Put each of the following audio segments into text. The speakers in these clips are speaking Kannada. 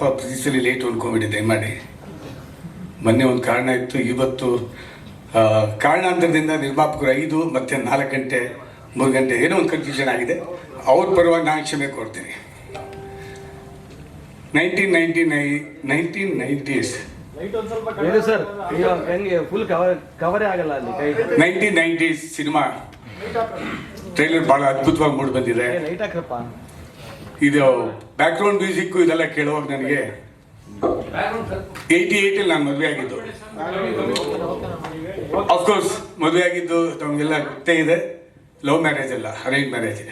ಏನಪ್ಪ ಪ್ರತಿಸಲಿ ಲೇಟ್ ಅಂದ್ಕೊಂಡ್ಬಿಟ್ಟಿದೆ ಮಾಡಿ ಮೊನ್ನೆ ಒಂದು ಕಾರಣ ಇತ್ತು. ಇವತ್ತು ಕಾರಣಾಂತರದಿಂದ ನಿರ್ಮಾಪಕರು ಐದು ಮತ್ತೆ ನಾಲ್ಕು ಗಂಟೆ ಮೂರು ಗಂಟೆ ಏನೋ ಒಂದು ಕನ್ಫ್ಯೂಷನ್ ಆಗಿದೆ. ಅವ್ರ ಪರವಾಗಿ ನಾನು ಕ್ಷಮೆ ಕೊಡ್ತೀನಿ ನೈನ್ಟೀನ್ ನೈ ನೈನ್ಟೀನ್ ನೈಂಟೀಸ್ ಹೇಳಿ ಸರ್? ಈಗ ಫುಲ್ ಕವರ್ ಕವರೇ ಆಗಲ್ಲ ಅಲ್ಲಿ ಕೈ. ನೈನ್ಟೀನ್ ನೈಂಟೀಸ್ ಸಿನಿಮಾ ಟ್ರೈಲರ್ ಭಾಳ ಅದ್ಭುತವಾಗಿ ಮೂಡಿ ಬಂದಿದೆ. ಇದು ಬ್ಯಾಕ್ಗ್ರೌಂಡ್ ಮ್ಯೂಸಿಕ್ ಇದೆಲ್ಲ ಕೇಳುವಾಗ ನನಗೆ ಏಯ್ಟಿ ಏಯ್ಟಲ್ಲಿ ನಾನು ಮದುವೆ ಆಗಿದ್ದು. ಅಫ್ಕೋರ್ಸ್ ಮದುವೆ ಆಗಿದ್ದು ತಮಗೆಲ್ಲ ಗೊತ್ತೇ ಇದೆ. ಲವ್ ಮ್ಯಾರೇಜ್ ಅಲ್ಲ ಅರೇಂಜ್ ಮ್ಯಾರೇಜ್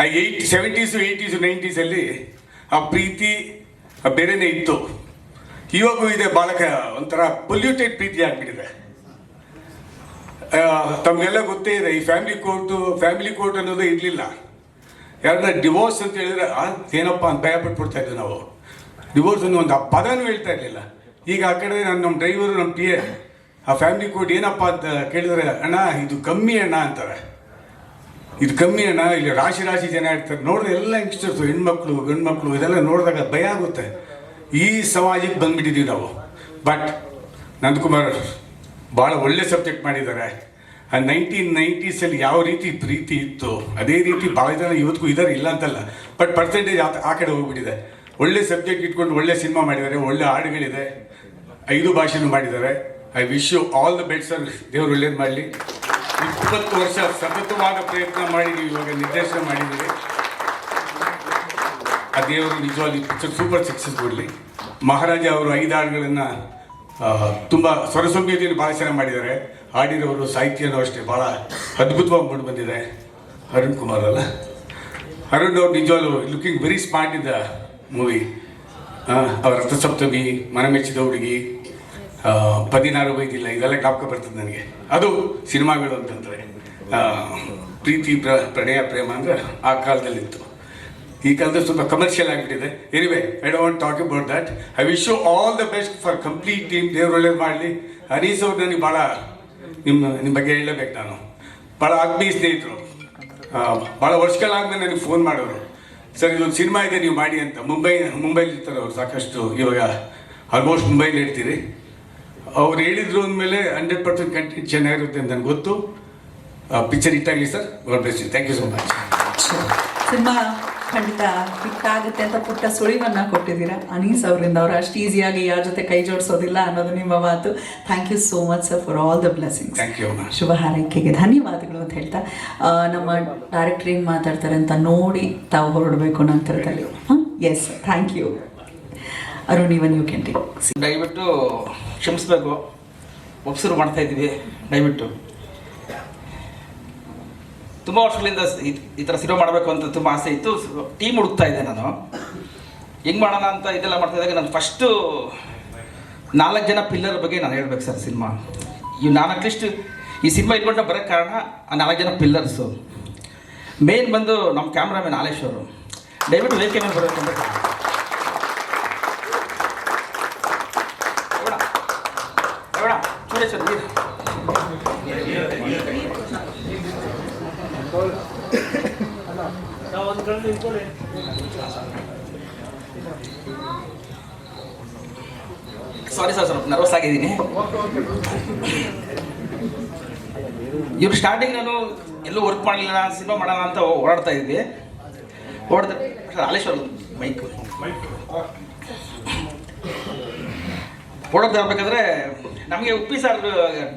ಆ ಏಯ್ಟ್ ಸೆವೆಂಟೀಸು ಏಯ್ಟೀಸು ನೈಂಟೀಸಲ್ಲಿ ಆ ಪ್ರೀತಿ ಬೇರೆನೇ ಇತ್ತು. ಇವಾಗೂ ಇದೆ, ಬಾಲಕ, ಒಂಥರ ಪೊಲ್ಯೂಟೆಡ್ ಪ್ರೀತಿ ಆಗಿಬಿಟ್ಟಿದೆ. ತಮಗೆಲ್ಲ ಗೊತ್ತೇ ಇದೆ, ಈ ಫ್ಯಾಮಿಲಿ ಕೋರ್ಟು ಫ್ಯಾಮಿಲಿ ಕೋರ್ಟ್ ಅನ್ನೋದು ಇರಲಿಲ್ಲ. ಯಾರನ್ನ ಡಿವೋರ್ಸ್ ಅಂತ ಹೇಳಿದ್ರೆ ಏನಪ್ಪ ಅಂತ ಭಯ ಬಿಡ್ತಾ ಇದ್ವಿ ನಾವು. ಡಿವೋರ್ಸ್ ಅನ್ನೋ ಒಂದು ಆ ಪದನೂ ಹೇಳ್ತಾ ಇರಲಿಲ್ಲ. ಈಗ ಆ ಕಡೆ ನಾನು ನಮ್ಮ ಡ್ರೈವರು ನಮ್ಮ ಎ ಆ ಫ್ಯಾಮಿಲಿ ಕೋರ್ಟ್ ಏನಪ್ಪ ಅಂತ ಕೇಳಿದ್ರೆ, ಅಣ್ಣ, ಇದು ಕಮ್ಮಿ ಅಣ್ಣ ಅಂತಾರೆ. ಇದು ಕಮ್ಮಿ ಅಣ್ಣ, ಇಲ್ಲಿ ರಾಶಿ ರಾಶಿ ಜನ ಇರ್ತಾರೆ. ನೋಡಿದ್ರೆ ಎಲ್ಲ ಯಂಗ್ಸ್ಟರ್ಸು ಹೆಣ್ಮಕ್ಳು, ಗಂಡ್ಮಕ್ಳು, ಇದೆಲ್ಲ ನೋಡಿದಾಗ ಭಯ ಆಗುತ್ತೆ. ಈ ಸಮಾಜಕ್ಕೆ ಬಂದ್ಬಿಟ್ಟಿದ್ದೀವಿ ನಾವು. ಬಟ್ ನಂದಕುಮಾರ್ ಭಾಳ ಒಳ್ಳೆ ಸಬ್ಜೆಕ್ಟ್ ಮಾಡಿದ್ದಾರೆ. ಆ ನೈನ್ಟೀನ್ ನೈಂಟೀಸಲ್ಲಿ ಯಾವ ರೀತಿ ಪ್ರೀತಿ ಇತ್ತು, ಅದೇ ರೀತಿ ಭಾಳ ಜನ ಇವತ್ತಿಗೂ ಇದ್ದಾರೆ ಇಲ್ಲ ಅಂತಲ್ಲ. ಬಟ್ ಪರ್ಸೆಂಟೇಜ್ ಆ ಕಡೆ ಹೋಗ್ಬಿಟ್ಟಿದೆ. ಒಳ್ಳೆ ಸಬ್ಜೆಕ್ಟ್ ಇಟ್ಕೊಂಡು ಒಳ್ಳೆ ಸಿನಿಮಾ ಮಾಡಿದ್ದಾರೆ, ಒಳ್ಳೆ ಹಾಡುಗಳಿದೆ, ಐದು ಭಾಷೆನೂ ಮಾಡಿದ್ದಾರೆ. I wish you all the best sir ದೇವರು ಒಳ್ಳೇದು ಮಾಡಲಿ. ಇಪ್ಪತ್ತು ವರ್ಷ ಸತತವಾದ ಪ್ರಯತ್ನ ಮಾಡಿದ್ದೀವಿ ಇವಾಗ ನಿರ್ದೇಶನ ಮಾಡಿದ್ದೀವಿ ಆ ದೇವರು ನಿಜವಾಗಿ ಪಿಕ್ಚರ್ ಸೂಪರ್ ಸಕ್ಸಸ್ ಕೊಡಲಿ. ಮಹಾರಾಜ ಅವರು ಐದು ಹಾಡುಗಳನ್ನು ತುಂಬ ಸ್ವರಸೌಮ್ಯತೆಯನ್ನು ಭಾಷಣ ಮಾಡಿದ್ದಾರೆ. ಹಾಡಿರೋರು ಸಾಹಿತ್ಯನೂ ಅಷ್ಟೇ ಭಾಳ ಅದ್ಭುತವಾಗಿ ಮೂಡಿ ಬಂದಿದೆ. ಅರುಣ್ ಕುಮಾರ್ ಅಲ್ಲ? ಅರುಣ್ ಅವ್ರು ನಿಜವಾಗ್ಲು ಲುಕಿಂಗ್ ವೆರಿ ಸ್ಮಾರ್ಟ್ ಇದ್ದ ಮೂವಿ ಅವ್ರ ರಥಸಪ್ತಮಿ, ಮನಮೆಚ್ಚಿದ ಹುಡುಗಿ ಪದಿನಾರು ಬೈದಿಲ್ಲ ಇದೆಲ್ಲ ಜ್ಞಾಪಕ ಬರ್ತದೆ ನನಗೆ. ಅದು ಸಿನಿಮಾಗಳು ಅಂತಂದರೆ. ಪ್ರೀತಿ ಪ್ರ, ಪ್ರಣಯ, ಪ್ರೇಮ ಅಂದರೆ ಆ ಕಾಲದಲ್ಲಿತ್ತು. ಈ ಕಾಲದಲ್ಲಿ ಸ್ವಲ್ಪ ಕಮರ್ಷಿಯಲ್ ಆಗಿಬಿಟ್ಟಿದೆ. Anyway I don't talk about that I wish you all the best for complete team ದೇವ್ರು ಒಳ್ಳೇದು ಮಾಡಲಿ. ಹರೀಶ್ ಅವ್ರು ನನಗೆ ಭಾಳ ನಿಮ್ಮ ನಿಮ್ಮ ಬಗ್ಗೆ ಹೇಳಬೇಕು ನಾನು. ಭಾಳ ಆತ್ಮೀಯ ಸ್ನೇಹಿತರು. ಭಾಳ ವರ್ಷಗಳಾದ್ಮೇಲೆ ನನಗೆ ಫೋನ್ ಮಾಡೋರು. ಸರ್, ಇದೊಂದು ಸಿನಿಮಾ ಇದೆ, ನೀವು ಮಾಡಿ ಅಂತ. ಮುಂಬೈ, ಮುಂಬೈಲಿ ಇರ್ತಾರೆ ಅವ್ರು ಸಾಕಷ್ಟು ಇವಾಗ. ಆಲ್ಮೋಸ್ಟ್ ಮುಂಬೈಲಿ ಇರ್ತೀರಿ. ಅವ್ರು ಹೇಳಿದ್ರು ಅಂದಮೇಲೆ ಹಂಡ್ರೆಡ್ ಪರ್ಸೆಂಟ್ ಕಂಟೆಂಟ್ ಚೆನ್ನಾಗಿರುತ್ತೆ ಅಂತ ನನಗೆ ಗೊತ್ತು. Picture ಇಟ್ಟಾಗಲಿ sir. Thank you so much cinema ಖಂಡಿತ ಹಿಟ್ ಆಗುತ್ತೆ ಅಂತ ಪುಟ್ಟ ಸುಳಿವನ್ನ ಕೊಟ್ಟಿದ್ದೀರಾ? ಅನೀಸ್ ಅವರಿಂದ ಅವರು ಅಷ್ಟು ಈಸಿಯಾಗಿ ಯಾರ ಜೊತೆ ಕೈ ಜೋಡಿಸೋದಿಲ್ಲ ಅನ್ನೋದು ನಿಮ್ಮ ಮಾತು. Thank you so much sir for all the blessings ಶುಭ ಹಾರೈಕೆಗೆ ಧನ್ಯವಾದಗಳು ಅಂತ ಹೇಳ್ತಾ ನಮ್ಮ ಡೈರೆಕ್ಟರ್ ಏನು ಮಾತಾಡ್ತಾರೆ ಅಂತ ನೋಡಿ ತಾವು ಹೊರಡಬೇಕು ನಂತರದಲ್ಲಿ. Yes thank you Arun even you can take ದಯವಿಟ್ಟು ಕ್ಷಮಿಸ್ಬೇಕು. ಒಪ್ಸರು ಮಾಡ್ತಾ ಇದ್ದೀವಿ. ದಯವಿಟ್ಟು. ತುಂಬ ವರ್ಷಗಳಿಂದ ಈ- ಥರ ಸಿನಿಮಾ ಮಾಡಬೇಕು ಅಂತ ತುಂಬ ಆಸೆ ಇತ್ತು. ಟೀಮ್ ಹುಡುಕ್ತಾ ಇದ್ದೆ ನಾನು. ಹೆಂಗ್ ಮಾಡೋಣ ಅಂತ ಇದೆಲ್ಲ ಮಾಡ್ತಾ ಇದ್ದಾಗ ನಾನು ಫಸ್ಟು ನಾಲ್ಕು ಜನ ಪಿಲ್ಲರ್ ಬಗ್ಗೆ ನಾನು ಹೇಳ್ಬೇಕು ಸರ್ ಸಿನಿಮಾ. ಇವು ನಾನು ಅಟ್ಲೀಸ್ಟ್ ಈ ಸಿನಿಮಾ ಇಟ್ಕೊಂಡ ಬರೋಕ್ಕೆ ಕಾರಣ ಆ ನಾಲ್ಕು ಜನ ಪಿಲ್ಲರ್ಸು ಮೇನ್ ಬಂದು ನಮ್ಮ ಕ್ಯಾಮ್ರಾಮನ್ ಆಲೇಶ್ ಅವರು ದಯವಿಟ್ಟು ವೇಕೆ ಮೇಲೆ ಬರಬೇಕು ಅಂತ ಬೇಡ ಬೇಡ ಚೂಡೇಶ್ವರ ನೀರು ಸಾರಿ ಸರ್ ಸ್ವಲ್ಪ ನರ್ವಸ್ ಆಗಿದ್ದೀನಿ. ಇವ್ರು ಸ್ಟಾರ್ಟಿಂಗ್ ನಾನು ಎಲ್ಲೂ ವರ್ಕ್ ಮಾಡಲಿಲ್ಲ ಸಿನಿಮಾ ಮಾಡೋಣ ಅಂತ ಓಡಾಡ್ತಾ ಇದ್ವಿ. ಓಡಾಡ್ತಾ ಹಾಲೇಶ್ವರ್ ಮೈಕ್ ಓಡಾಡ್ತಾ ಇರ್ಬೇಕಾದ್ರೆ ನಮಗೆ ಉಪ್ಪಿ ಸರ್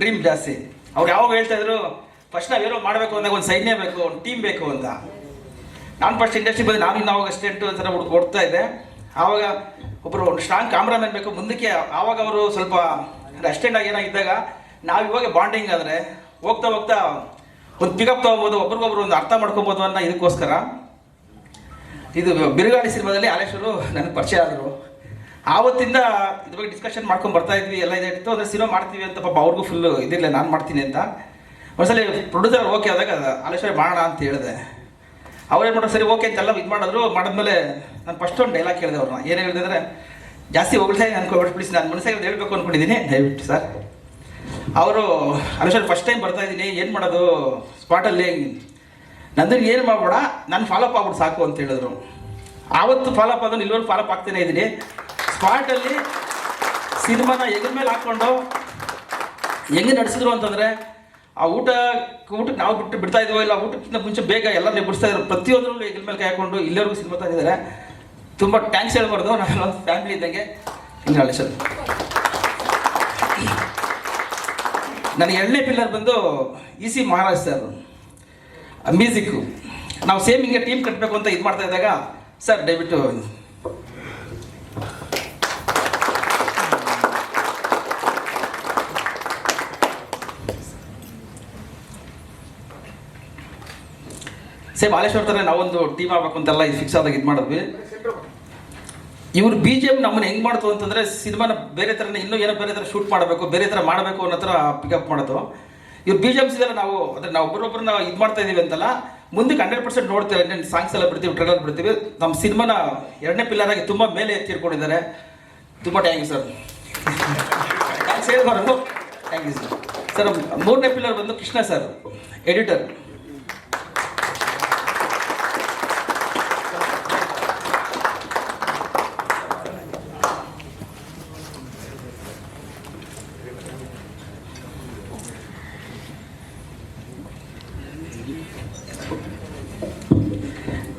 ಡ್ರೀಮ್ ಜಾಸ್ತಿ. ಅವ್ರು ಯಾವಾಗ ಹೇಳ್ತಾ ಇದ್ರು ಫಸ್ಟ್ ನಾವೇನೋ ಮಾಡಬೇಕು ಅಂದಾಗ ಒಂದು ಸೈನ್ಯ ಬೇಕು, ಒಂದು ಟೀಮ್ ಬೇಕು ಅಂತ. ನಾನು ಫಸ್ಟ್ ಇಂಡಸ್ಟ್ರಿ ಬಂದು ನಾನು ಇನ್ನು ಅವಾಗ ಅಸ್ಟೆಂಟು ಅಂತ ಹುಡುಗ ಓಡ್ತಾ ಇದ್ದೆ. ಆವಾಗ ಒಬ್ಬರು ಒಂದು ಸ್ಟ್ರಾಂಗ್ ಕ್ಯಾಮ್ರಾಮನ್ ಬೇಕು, ಮುಂದಕ್ಕೆ ಆವಾಗ ಅವರು ಸ್ವಲ್ಪ ಅಸ್ಟೆಂಟ್ ಆಗಿ ಏನಾಗಿದ್ದಾಗ ನಾವು ಇವಾಗ ಬಾಂಡಿಂಗ್ ಆದರೆ ಹೋಗ್ತಾ ಹೋಗ್ತಾ ಒಂದು ಪಿಕಪ್ ತೊಗೊಬೋದು, ಒಬ್ರಿಗೊಬ್ರು ಒಂದು ಅರ್ಥ ಮಾಡ್ಕೊಬೋದು ಅನ್ನೋ ಇದಕ್ಕೋಸ್ಕರ ಇದು ಬಿರುಗಾಳಿ ಸಿನಿಮಾದಲ್ಲಿ ಆಲೇಶ್ವರು ನನಗೆ ಪರಿಚಯ ಆದರು. ಆವತ್ತಿಂದ ಇದ್ರ ಬಗ್ಗೆ ಡಿಸ್ಕಷನ್ ಮಾಡ್ಕೊಂಡು ಬರ್ತಾ ಇದ್ವಿ, ಎಲ್ಲ ಇದಾಗಿತ್ತು ಅಂದರೆ ಸಿನಿಮಾ ಮಾಡ್ತೀವಿ ಅಂತ ಪಾಪ ಅವ್ರಿಗೂ ಫುಲ್ಲು ಇದಿರಲಿಲ್ಲ, ನಾನು ಮಾಡ್ತೀನಿ ಅಂತ. ಒಂದ್ಸಲಿ ಪ್ರೊಡ್ಯೂಸರ್ ಓಕೆ ಆದಾಗ ಹಾಲೇಶ್ವರಿ ಮಾಡೋಣ ಅಂತ ಹೇಳಿದೆ. ಅವ್ರು ಏನು ಮಾಡೋದು ಸರಿ ಓಕೆ ಅಂತೆಲ್ಲ ಇದು ಮಾಡಿದ್ರು. ಮಾಡಿದ್ಮೇಲೆ ನಾನು ಫಸ್ಟ್ ಒಂದು ಡೈಲಾಗ್ ಕೇಳಿದೆ ಅವ್ರನ್ನ. ಏನು ಹೇಳಿದೆ ಅಂದರೆ, ಜಾಸ್ತಿ ಹೊಗಳ್ತಾ ಅನ್ಕೊಂಡು ಪ್ಲೀಸ್ ನಾನು ಮನಸ್ಸಾಗಿ ಹೇಳ್ಬೇಕು ಅಂದ್ಕೊಂಡಿದ್ದೀನಿ ದಯವಿಟ್ಟು ಸರ್ ಅವರು ಅನುಷರ್ ಫಸ್ಟ್ ಟೈಮ್ ಬರ್ತಾ ಇದ್ದೀನಿ. ಏನು ಮಾಡೋದು? ಸ್ಪಾಟಲ್ಲಿ ನಂದು ಏನು ಮಾಡ್ಬೋಡ, ನಾನು ಫಾಲೋಅಪ್ ಆಗ್ಬಿಟ್ಟು ಸಾಕು ಅಂತ ಹೇಳಿದ್ರು. ಆವತ್ತು ಫಾಲೋಅಪ್ ಆದ್ರೆ ಇಲ್ಲಿವರೆಗೂ ಫಾಲೋಅಪ್ ಆಗ್ತಾನೆ ಇದ್ದೀನಿ. ಸ್ಪಾಟಲ್ಲಿ ಸಿನಿಮಾನ ಎಗರ ಮೇಲೆ ಹಾಕ್ಕೊಂಡು ಹೆಂಗೆ ನಡೆಸಿದ್ರು ಅಂತಂದರೆ ಆ ಊಟ, ಊಟಕ್ಕೆ ನಾವು ಬಿಟ್ಟು ಬಿಡ್ತಾ ಇದ್ದೀವೋ ಇಲ್ಲ ಊಟಕ್ಕಿಂತ ಮುಂಚೆ ಬೇಗ ಎಲ್ಲ ಬಿಡಿಸ್ತಾ ಇದ್ರು ಪ್ರತಿಯೊಂದರಲ್ಲೂ ಹೆಗಲ ಮೇಲೆ ಕೈ ಹಾಕೊಂಡು ಇಲ್ಲಿವರೆಗೂ ಸಿನಿಮಾ ತಂದಿದ್ದಾರೆ ತುಂಬ ಟ್ಯಾಂಕ್ಸ್ ಹೇಳ್ಬಾರ್ದು. ನಾನು ಫ್ಯಾಮಿಲಿ ಇದ್ದಂಗೆ ನಾಳೆ ಸರ್. ನನ್ನ ಎರಡನೇ ಪಿಲ್ಲರ್ ಬಂದು E C Maharaj sir music. ನಾವು ಸೇಮ್ ಹಿಂಗೆ ಟೀಮ್ ಕಟ್ಟಬೇಕು ಅಂತ ಇದು ಮಾಡ್ತಾ ಇದ್ದಾಗ ಸರ್ ದಯವಿಟ್ಟು ಸೇಮ್ ಹಾಲೇಶ್ವರ ಥರ ನಾವೊಂದು ಟೀಮ್ ಆಗ್ಬೇಕು ಅಂತೆಲ್ಲ ಇದು ಫಿಕ್ಸ್ ಆದಾಗ ಇದು ಮಾಡಿದ್ವಿ. ಇವ್ರು ಬಿ ಜಿ ಎಂ ನಮ್ಮನ್ನ ಹೆಂಗೆ ಮಾಡ್ತು ಅಂತಂದರೆ ಸಿನಿಮಾನ ಬೇರೆ ಥರನೇ ಇನ್ನೂ ಏನೋ ಬೇರೆ ಥರ ಶೂಟ್ ಮಾಡಬೇಕು, ಬೇರೆ ಥರ ಮಾಡಬೇಕು ಅನ್ನೋ ಥರ ಪಿಕಪ್ ಮಾಡೋದು ಇವ್ರು ಬಿ ಜಿ ಎಮ್ಸ್ ಇದೆಲ್ಲ ನಾವು, ಅಂದರೆ ನಾವು ಒಬ್ಬರೊಬ್ಬರನ್ನ ಇದು ಮಾಡ್ತಾ ಇದ್ದೀವಿ ಅಂತಲ್ಲ, ಮುಂದಕ್ಕೆ ಹಂಡ್ರೆಡ್ ಪರ್ಸೆಂಟ್ ನೋಡ್ತೇವೆ, ಇನ್ನೇನು ಸಾಂಗ್ಸ್ ಎಲ್ಲ ಬಿಡ್ತೀವಿ ಟ್ರೈಲರ್ ಬಿಡ್ತೀವಿ. ನಮ್ಮ ಸಿನಿಮಾನ ಎರಡನೇ ಪಿಲ್ಲರ್ ಆಗಿ ತುಂಬ ಮೇಲೆ ಎತ್ತಿರ್ಕೊಂಡಿದ್ದಾರೆ ತುಂಬ thank you sir thank you sir sir ಮೂರನೇ ಪಿಲ್ಲರ್ ಬಂದು ಕೃಷ್ಣ ಸರ್ ಎಡಿಟರ್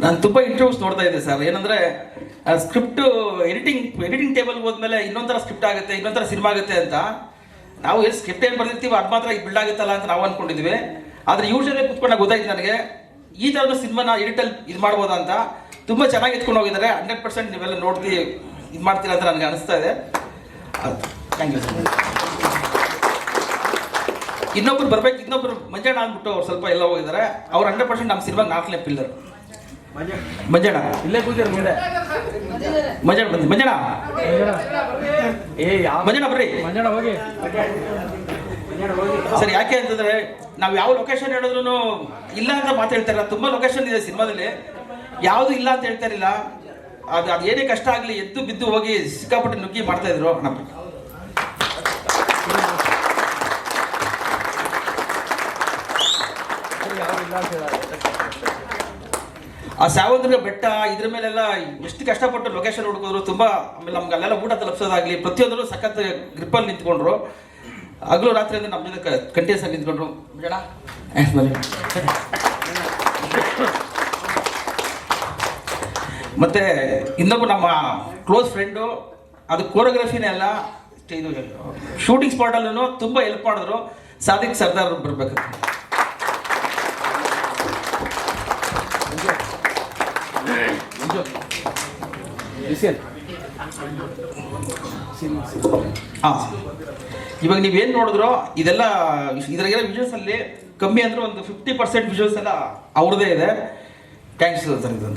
ನಾನು ತುಂಬ ಇಂಟರ್ವ್ಯೂಸ್ ನೋಡ್ತಾ ಇದ್ದೆ ಸರ್ ಏನಂದ್ರೆ ಸ್ಕ್ರಿಪ್ಟ್ ಎಡಿಟಿಂಗ್ ಎಡಿಟಿಂಗ್ ಟೇಬಲ್ ಹೋದ್ಮೇಲೆ ಇನ್ನೊಂಥರ ಸ್ಕ್ರಿಪ್ಟ್ ಆಗುತ್ತೆ ಇನ್ನೊಂಥರ ಸಿನಿಮಾ ಆಗುತ್ತೆ ಅಂತ. ನಾವು ಏನು ಸ್ಕ್ರಿಪ್ಟ್ ಏನು ಬರ್ದಿರ್ತೀವಿ ಅದು ಮಾತ್ರ ಬಿಲ್ಡ್ ಆಗುತ್ತಲ್ಲ ಅಂತ ನಾವು ಅಂದ್ಕೊಂಡಿದ್ವಿ ಆದರೆ ಯೂಶಲಿ ಕುತ್ಕೊಂಡಾಗ ಗೊತ್ತಾಯ್ತು ನನಗೆ, ಈ ಥರದ ಸಿನಿಮಾನ ಎಡಿಟಲ್ ಇದು ಮಾಡ್ಬೋದಾ ಅಂತ. ತುಂಬ ಚೆನ್ನಾಗಿ ಎತ್ಕೊಂಡು ಹೋಗಿದ್ದಾರೆ. ಹಂಡ್ರೆಡ್ ಪರ್ಸೆಂಟ್ ನೀವೆಲ್ಲ ನೋಡ್ತಿ, ಇದು ಮಾಡ್ತೀರಾ ಅಂತ ನನಗೆ ಅನಿಸ್ತಾ ಇದೆ. ಥ್ಯಾಂಕ್ ಯು ಸರ್ ಇನ್ನೊಬ್ರು ಬರ್ಬೇಕು, ಇನ್ನೊಬ್ರು ಮಂಜಣ್ಣ ಅಂದ್ಬಿಟ್ಟು ಅವ್ರು ಸ್ವಲ್ಪ ಎಲ್ಲ ಹೋಗಿದ್ದಾರೆ. ಅವ್ರು ಹಂಡ್ರೆಡ್ ಪರ್ಸೆಂಟ್ ನಮ್ಮ ಸಿನಿಮಾ ನಾಲ್ಕನೇ ಪಿಲ್ಲರ್ ಮಂಜಣ್ಣ. ಇಲ್ಲೇ ಕೂತಿರ ಮುಂದೆ ಮಂಜಣ್ಣ ಬಂದಿ ಮಂಜಣ್ಣ. ಏ ಮಂಜಣ್ಣ ಬರ್ರಿ. ಮಂಜಣ್ಣ ಹೋಗಿ. ಸರ್ ಯಾಕೆ ಅಂತಂದ್ರೆ ನಾವು ಯಾವ ಲೊಕೇಶನ್ ಹೇಳಿದ್ರು ಇಲ್ಲ ಅಂತ ಮಾತು ಹೇಳ್ತಾರಲ್ಲ ತುಂಬಾ ಲೊಕೇಶನ್ ಇದೆ ಸಿನಿಮಾದಲ್ಲಿ. ಯಾವುದು ಇಲ್ಲ ಅಂತ ಹೇಳ್ತಾ ಇರಲಿಲ್ಲ. ಅದು ಅದು ಏನೇ ಕಷ್ಟ ಆಗಲಿ ಎದ್ದು ಬಿದ್ದು ಹೋಗಿ ಸಿಕ್ಕಾಪಟ್ಟೆ ನುಗ್ಗಿ ಮಾಡ್ತಾ ಇದ್ರು ನಮ್ಮ ಅಂತ. ಆ ಸಾವಂದ್ರ ಬೆಟ್ಟ ಇದ್ರ ಮೇಲೆಲ್ಲ ಎಷ್ಟು ಕಷ್ಟಪಟ್ಟು ಲೊಕೇಶನ್ ಹುಡುಕಿದ್ರು ತುಂಬಾ ಆಮೇಲೆ ನಮ್ಗೆ ಅಲ್ಲೆಲ್ಲ ಊಟ ತಲುಪಿಸೋದಾಗ್ಲಿ ಪ್ರತಿಯೊಂದರಲ್ಲೂ ಸಖತ್ ಗ್ರಿಪ್ಪಲ್ಲಿ ನಿಂತ್ಕೊಂಡ್ರು. ಹಗಲು ರಾತ್ರಿ ಅಂದ್ರೆ ನಮ್ಮ ಜೊತೆ ಕಂಟಿನ್ಯೂಸ್ ಆಗಿ ನಿಂತ್ಕೊಂಡ್ರು ಜನ ಮತ್ತೆ ಇನ್ನೊಬ್ಬ ನಮ್ಮ ಕ್ಲೋಸ್ ಫ್ರೆಂಡು ಅದು ಕೋರಿಯೋಗ್ರಫಿನೇ ಅಲ್ಲ ಇದು ಶೂಟಿಂಗ್ ಸ್ಪಾಟಲ್ಲೂ ತುಂಬ ಹೆಲ್ಪ್ ಮಾಡಿದ್ರು. ಸಾದಿಕ್ ಸರ್ದಾರ್ ಬರ್ಬೇಕು. ಹಾಂ ಇವಾಗ ನೀವೇನು ನೋಡಿದ್ರು ಇದೆಲ್ಲ ಇದ್ರಾಗೆಲ್ಲ ವಿಜುವಲ್ಸ್ ಅಲ್ಲಿ ಕಮ್ಮಿ ಅಂದ್ರೆ ಒಂದು ಫಿಫ್ಟಿ ಪರ್ಸೆಂಟ್ ವಿಜುವಲ್ಸ್ ಎಲ್ಲ ಅವ್ರದ್ದೇ ಇದೆ. ಥ್ಯಾಂಕ್ಸ್ ಸರ್ ಇದು